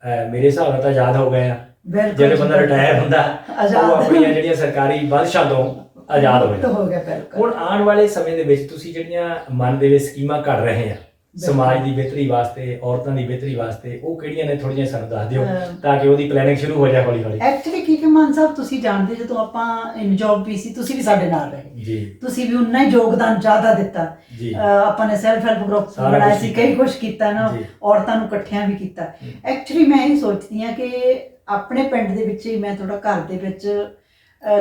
ਅਹ, ਮੇਰੇ ਹਿਸਾਬ ਨਾਲ ਤਾਂ ਆਜ਼ਾਦ ਹੋ ਗਏ ਆ। ਬਿਲਕੁਲ ਜਿਹੜੇ ਬੰਦਾ ਰਿਟਾਇਰ ਹੁੰਦਾ ਆਜ਼ਾਦ। ਉਹ ਆਪਣੀਆਂ ਜਿਹੜੀਆਂ ਸਰਕਾਰੀ ਬੰਦਸ਼ਾਂ ਤੋਂ ਆਜ਼ਾਦ ਹੋ ਜਾਂਦਾ। ਹੋ ਗਿਆ ਬਿਲਕੁਲ। ਹੁਣ ਆਉਣ ਵਾਲੇ ਸਮੇਂ ਦੇ ਵਿੱਚ ਤੁਸੀਂ ਜਿਹੜੀਆਂ ਮਨ ਦੇ ਵਿੱਚ ਸਕੀਮਾਂ ਘੜ ਰਹੇ ਆ ਸਮਾਜ ਦੀ ਬਿਹਤਰੀ ਵਾਸਤੇ ਔਰਤਾਂ ਦੀ ਬਿਹਤਰੀ ਵਾਸਤੇ ਉਹ ਕਿਹੜੀਆਂ ਨੇ ਥੋੜੀਆਂ ਸਾਨੂੰ ਦੱਸ ਦਿਓ ਤਾਂ ਕਿ ਉਹਦੀ ਪਲੈਨਿੰਗ ਸ਼ੁਰੂ ਹੋ ਜਾਏ ਹੌਲੀ ਹੌਲੀ ਐਕਚੁਅਲੀ ਕੀ ਕਿ ਮਾਨ ਸਾਹਿਬ ਤੁਸੀਂ ਜਾਣਦੇ ਜਦੋਂ ਆਪਾਂ ਇਨ ਜੌਬ ਵੀ ਸੀ ਤੁਸੀਂ ਵੀ ਸਾਡੇ ਨਾਲ ਰਹੇ। ਜੀ। ਤੁਸੀਂ ਵੀ ਉਨਾ ਹੀ ਯੋਗਦਾਨ ਜ਼ਿਆਦਾ ਦਿੱਤਾ। ਜੀ। ਅਹ ਆਪਾਂ ਨੇ ਸੈਲਫ ਹੈਲਪ ਗਰੁੱਪ ਸਾਰਾ ਬਣਾਏ ਕੁਛ ਸੀ ਕੀਤਾ। ਕਈ ਕੁਝ ਕੀਤਾ ਨਾ ਜੀ। ਔਰਤਾਂ ਨੂੰ ਇਕੱਠਿਆਂ ਵੀ ਕੀਤਾ। ਹਮ। ਐਕਚੁਅਲੀ ਮੈਂ ਇਹ ਸੋਚਦੀ ਹਾਂ ਕਿ ਆਪਣੇ ਪਿੰਡ ਦੇ ਵਿੱਚ ਹੀ ਮੈਂ ਥੋੜਾ ਘਰ ਦੇ ਵਿੱਚ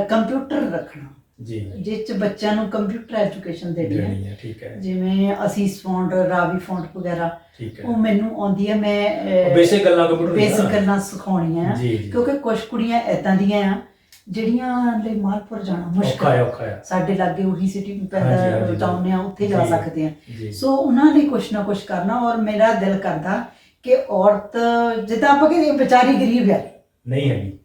ਕੰਪਿਊਟਰ ਰੱਖਣਾ। ਜੀ। ਜਿਸ ਚ ਬੱਚਿਆਂ ਨੂੰ ਕੰਪਿਊਟਰ ਐਜੂਕੇਸ਼ਨ ਦੇਣੀ ਹੈ। ਠੀਕ ਹੈ। ਜਿਵੇਂ ਅਸੀਸ ਫੌਂਟ ਰਾਵੀ ਫੌਂਟ ਵਗੈਰਾ ਉਹ ਮੈਨੂੰ ਆਉਂਦੀ ਹੈ ਮੈਂ ਬੇਸਿਕ ਗੱਲਾਂ ਕੰਪਿਊਟਰ ਬੇਸਿਕ ਗੱਲਾਂ ਸਿਖਾਉਣੀਆਂ ਕਿਉਂਕਿ ਕੁਝ ਕੁੜੀਆਂ ਐਦਾਂ ਦੀਆਂ ਆ ਜਿਹੜੀਆਂ ਲਈ ਮਾਲਪੁਰ ਜਾਣਾ ਮੁਸ਼ਕਲ ਹੈ। ਸਾਡੇ ਲਾਗੇ ਉਹੀ ਸਿਟੀ ਪੈਦਾ ਚਾਹੁੰਦੇ ਆ ਉੱਥੇ ਜਾ। ਸਕਦੇ ਆ। ਸੋ ਉਹਨਾਂ ਲਈ ਕੁਛ ਨਾ ਕੁਛ ਕਰਨਾ ਔਰ ਮੇਰਾ ਦਿਲ ਕਰਦਾ ਕਿ ਔਰਤ ਜਿੱਦਾਂ ਆਪਾਂ ਕਹਿੰਦੇ ਵਿਚਾਰੀ ਗਰੀਬ ਹੈ। ਨਹੀਂ ਹੈਗੀ।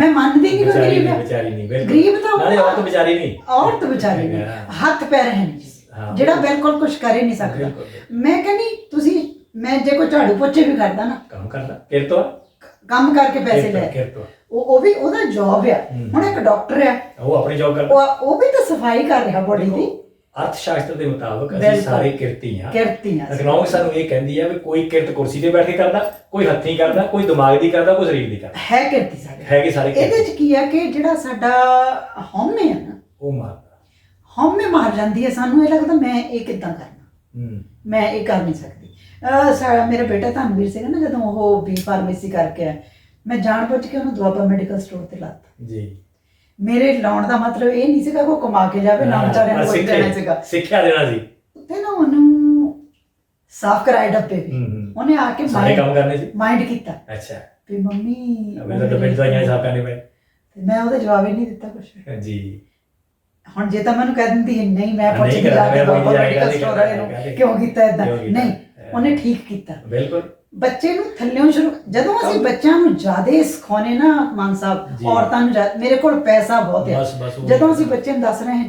ਮੈਂ ਮੰਨਦੀ ਨਹੀਂ ਕੋਈ ਗਰੀਬ ਹੈ ਵਿਚਾਰੀ ਨਹੀਂ ਬਿਲਕੁਲ। ਗਰੀਬ ਤਾਂ ਨਾਲੇ ਔਰਤ ਵਿਚਾਰੀ ਨਹੀਂ। ਔਰਤ ਵਿਚਾਰੀ ਨਹੀਂ। ਹੱਥ ਪੈਰ ਹੈ ਨਹੀਂ। ਜਿਹੜਾ ਬਿਲਕੁਲ। ਕੁਝ ਕਰ ਹੀ ਨਹੀਂ ਸਕਦਾ। ਮੈਂ ਕਹਿੰਦੀ ਤੁਸੀਂ ਮੈਂ ਜੇ ਕੋਈ ਝਾੜੂ ਪੋਚੇ ਵੀ ਕਰਦਾ ਨਾ। ਕੰਮ ਕਰਦਾ। ਫਿਰ ਤੋਂ? ਕੰਮ ਕਰਕੇ ਪੈਸੇ ਲੈ। ਉਹ ਉਹ ਵੀ ਉਹਦਾ ਜੌਬ ਆ। ਹੁਣ ਇੱਕ ਡਾਕਟਰ ਆ। ਉਹ ਆਪਣੀ ਜੌਬ ਕਰਦਾ। ਉਹ ਵੀ ਤਾਂ ਸਫ਼ਾਈ ਕਰ ਰਿਹਾ ਬੋਡੀ ਦੀ। ਅਰਥ ਸ਼ਾਸਤਰ ਦੇ ਮੁਤਾਬਕ ਅਸੀਂ ਬਿਲਕੁਲ। ਸਾਰੇ ਕਿਰਤੀ ਆ ਕਿਰਤੀਆਂ ਇਕਨੋਮਿਕਸ ਸਾਨੂੰ ਇਹ ਕਹਿੰਦੀ ਆ ਵੀ ਕੋਈ ਕਿਰਤ ਕੁਰਸੀ ਤੇ ਬੈਠ ਕੇ ਕਰਦਾ ਕੋਈ ਹੱਥੀਂ ਕਰਦਾ ਕੋਈ ਦਿਮਾਗ ਦੀ ਕਰਦਾ ਕੋਈ ਸਰੀਰ ਦੀ ਕਰਦਾ। ਹੈ ਕਿਰਤੀ ਸਾਡੇ। ਹੈਗੇ ਸਾਰੇ ਇਹਦੇ ਕਿਰਤੀ ਚ ਕੀ ਆ ਕਿ ਜਿਹੜਾ ਸਾਡਾ ਹਉਮੈ ਆ ਨਾ ਉਹ ਮਾਰਦਾ। ਹਉਮੈ ਮਾਰ ਜਾਂਦੀ ਹੈ ਸਾਨੂੰ ਇਹ ਲੱਗਦਾ ਮੈਂ ਇਹ ਕਿੱਦਾਂ ਕਰਨਾ? ਹੂੰ। ਮੈਂ ਇਹ ਕਰ ਨਹੀਂ ਸਕਦੀ। ਅਹ ਸਾਡਾ ਮੇਰਾ ਬੇਟਾ ਧਨਵੀਰ ਸੀਗਾ ਨਾ ਜਦੋਂ ਉਹ ਬੀ ਫਾਰਮੇਸੀ ਕਰਕੇ ਆਇਆ ਮੈਂ ਜਾਣ ਬੁੱਝ ਕੇ ਉਹਨੂੰ ਦੁਆਬਾ ਮੈਡੀਕਲ ਸਟੋਰ ਤੇ ਲਾਤਾ। ਜੀ। ਮੇਰੇ ਲਾਉਣ ਦਾ ਮਤਲਬ ਇਹ ਨਹੀਂ ਸੀਗਾ ਕਿ ਉਹ ਕਮਾ ਕੇ ਜਾਵੇ ਨਾ ਬਸ ਕੋਈ ਦੇਣਾ ਸੀਗਾ। ਸਿੱਖਿਆ ਦੇਣਾ ਸੀ। ਤੇ ਨਾ ਉਹਨੂੰ ਸਾਫ਼ ਕਰਾਏ ਡੱਬੇ ਵੀ। ਉਹਨੇ ਆ ਕੇ ਸਾਰੇ ਕੰਮ ਕਰਨੇ ਸੀ? ਮਾਈਂਡ ਕੀਤਾ। ਅੱਛਾ। ਵੀ ਮੰਮੀ ਅਬੇ ਤਾਂ ਡੱਬੇ ਦਵਾਈਆਂ ਹਿਸਾਬ ਕਰਨੇ ਪਏ। ਤੇ ਮੈਂ ਉਹਦਾ ਜਵਾਬ ਹੀ ਨਹੀਂ ਦਿੱਤਾ ਕੁਝ ਜੀ। ਹੁਣ ਜੇ ਤਾਂ ਮੈਨੂੰ ਕਹਿ ਦਿੰਦੀ ਨਹੀਂ ਮੈਂ ਪੁੱਛ ਕੇ ਜਾ ਕੇ ਮੈਡੀਕਲ ਸਟੋਰ ਵਾਲੇ ਨੂੰ ਕਿਉਂ ਕੀਤਾ ਇਦਾਂ? ਨਹੀਂ ਉਹਨੇ ਠੀਕ ਕੀਤਾ। ਬਿਲਕੁਲ। ਬੱਚੇ ਨੂੰ ਥੱਲਿਓਂ ਸ਼ੁਰੂ ਜਦੋਂ ਅਸੀਂ ਬੱਚਿਆਂ ਨੂੰ ਜ਼ਿਆਦਾ ਸਿਖਾਉਨੇ ਨਾ ਮਾਨ ਸਾਹਿਬ। ਔਰਤਾਂ ਨੂੰ ਜ਼ਿਆ- ਮੇਰੇ ਕੋਲ ਪੈਸਾ ਬਹੁਤ ਹੈ। ਬਸ ਬਸ ਉਹ- ਜਦੋਂ ਅਸੀਂ ਬੱਚੇ ਨੂੰ ਦੱਸ ਰਹੇ ਹਾਂ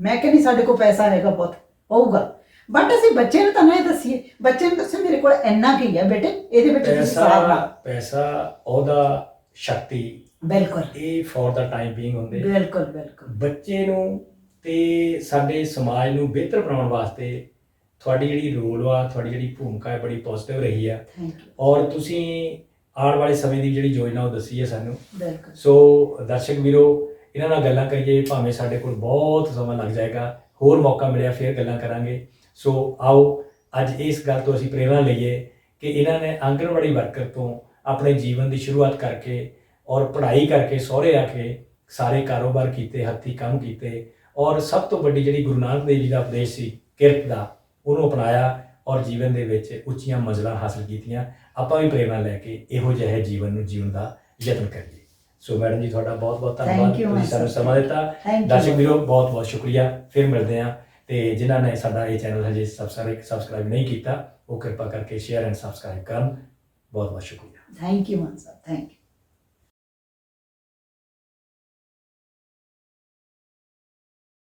ਮੈਂ ਕਹਿੰਦੀ ਸਾਡੇ ਕੋਲ ਪੈਸਾ ਹੈਗਾ ਬਹੁਤ ਹੋਊਗਾ। ਬਟ ਅਸੀਂ ਬੱਚੇ ਨੂੰ ਤਾਂ ਨਹੀਂ ਦੱਸੀਏ ਬੱਚੇ ਨੂੰ ਦੱਸੇ ਮੇਰੇ ਕੋਲ ਇੰਨਾ ਕੀ ਹੈ ਬੇਟੇ? ਇਹਦੇ ਵਿੱਚ ਤੁਸੀਂ ਹਿਸਾਬ ਪੈਸਾ ਲਾ ਪੈਸਾ ਉਹਦਾ ਸ਼ਕਤੀ। ਬਿਲਕੁਲ। ਇਹ ਫॉर ਦਾ ਟਾਈਮ ਬੀਇੰਗ ਹੁੰਦੇ। ਬਿਲਕੁਲ ਬਿਲਕੁਲ। ਬੱਚੇ ਨੂੰ ਤੇ ਸਾਡੇ ਸਮਾਜ ਨੂੰ ਬਿਹਤਰ ਬਣਾਉਣ ਵਾਸਤੇ ਤੁਹਾਡੀ ਜਿਹੜੀ ਰੋਲ ਵਾ ਤੁਹਾਡੀ ਜਿਹੜੀ ਭੂਮਿਕਾ ਹੈ ਬੜੀ ਪੋਜ਼ਿਟਿਵ ਰਹੀ ਆ। ਥੈਂਕ ਯੂ ਔਰ ਤੁਸੀਂ ਆਉਣ ਵਾਲੇ ਸਮੇਂ ਦੀ ਜਿਹੜੀ ਯੋਜਨਾ ਉਹ ਦੱਸੀ ਹੈ ਸਾਨੂੰ। ਬਿਲਕੁਲ। ਸੋ ਦਰਸ਼ਕ ਵੀਰੋ ਇਹਨਾਂ ਨਾਲ ਗੱਲਾਂ ਕਰੀਏ ਭਾਵੇਂ ਸਾਡੇ ਕੋਲ ਬਹੁਤ ਸਮਾਂ ਲੱਗ ਜਾਏਗਾ ਹੋਰ ਮੌਕਾ ਮਿਲਿਆ ਫਿਰ ਗੱਲਾਂ ਕਰਾਂਗੇ। ਸੋ ਆਓ ਅੱਜ ਇਸ ਗੱਲ ਤੋਂ ਅਸੀਂ ਪ੍ਰੇਰਣਾ ਲਈਏ ਕਿ ਇਹਨਾਂ ਨੇ ਆਂਗਣਵਾੜੀ ਵਰਕਰ ਤੋਂ ਆਪਣੇ ਜੀਵਨ ਦੀ ਸ਼ੁਰੂਆਤ ਕਰਕੇ ਔਰ ਪੜ੍ਹਾਈ ਕਰਕੇ ਸਹੁਰੇ ਆ ਕੇ ਸਾਰੇ ਕਾਰੋਬਾਰ ਕੀਤੇ ਹੱਥੀਂ ਕੰਮ ਕੀਤੇ। ਔਰ ਸਭ ਤੋਂ ਵੱਡੀ ਜਿਹੜੀ ਗੁਰੂ ਨਾਨਕ ਦੇਵ ਜੀ ਦਾ ਉਪਦੇਸ਼ ਸੀ ਕਿਰਤ ਦਾ ਉਹਨੂੰ ਅਪਣਾਇਆ ਔਰ ਜੀਵਨ ਦੇ ਵਿੱਚ ਉੱਚੀਆਂ ਮੰਜ਼ਲਾਂ ਹਾਸਲ ਕੀਤੀਆਂ। ਆਪਾਂ ਵੀ ਪ੍ਰੇਰਣਾ ਲੈ ਕੇ ਇਹੋ ਜਿਹੇ ਜੀਵਨ ਨੂੰ ਜੀਉਣ ਦਾ ਯਤਨ ਕਰੀਏ। ਸੋ ਮੈਡਮ ਜੀ ਤੁਹਾਡਾ ਬਹੁਤ ਬਹੁਤ ਧੰਨਵਾਦ। ਤੁਸੀਂ ਸਾਨੂੰ. ਸਮਾਂ ਦਿੱਤਾ। ਦਰਸ਼ਕ ਵੀਰੋ ਬਹੁਤ ਬਹੁਤ ਸ਼ੁਕਰੀਆ। ਫਿਰ ਮਿਲਦੇ ਹਾਂ ਤੇ ਜਿਨ੍ਹਾਂ ਨੇ ਸਾਡਾ ਇਹ ਚੈਨਲ ਹਜੇ ਸਬਸਕ੍ਰਾਈਬ ਸਬਸਕ੍ਰਾਈਬ ਨਹੀਂ ਕੀਤਾ ਉਹ ਕਿਰਪਾ ਕਰਕੇ ਸ਼ੇਅਰ ਐਂਡ ਸਬਸਕ੍ਰਾਈਬ ਕਰਨ। ਬਹੁਤ ਬਹੁਤ ਸ਼ੁਕਰੀਆ। Thank you Mann Sahib thank you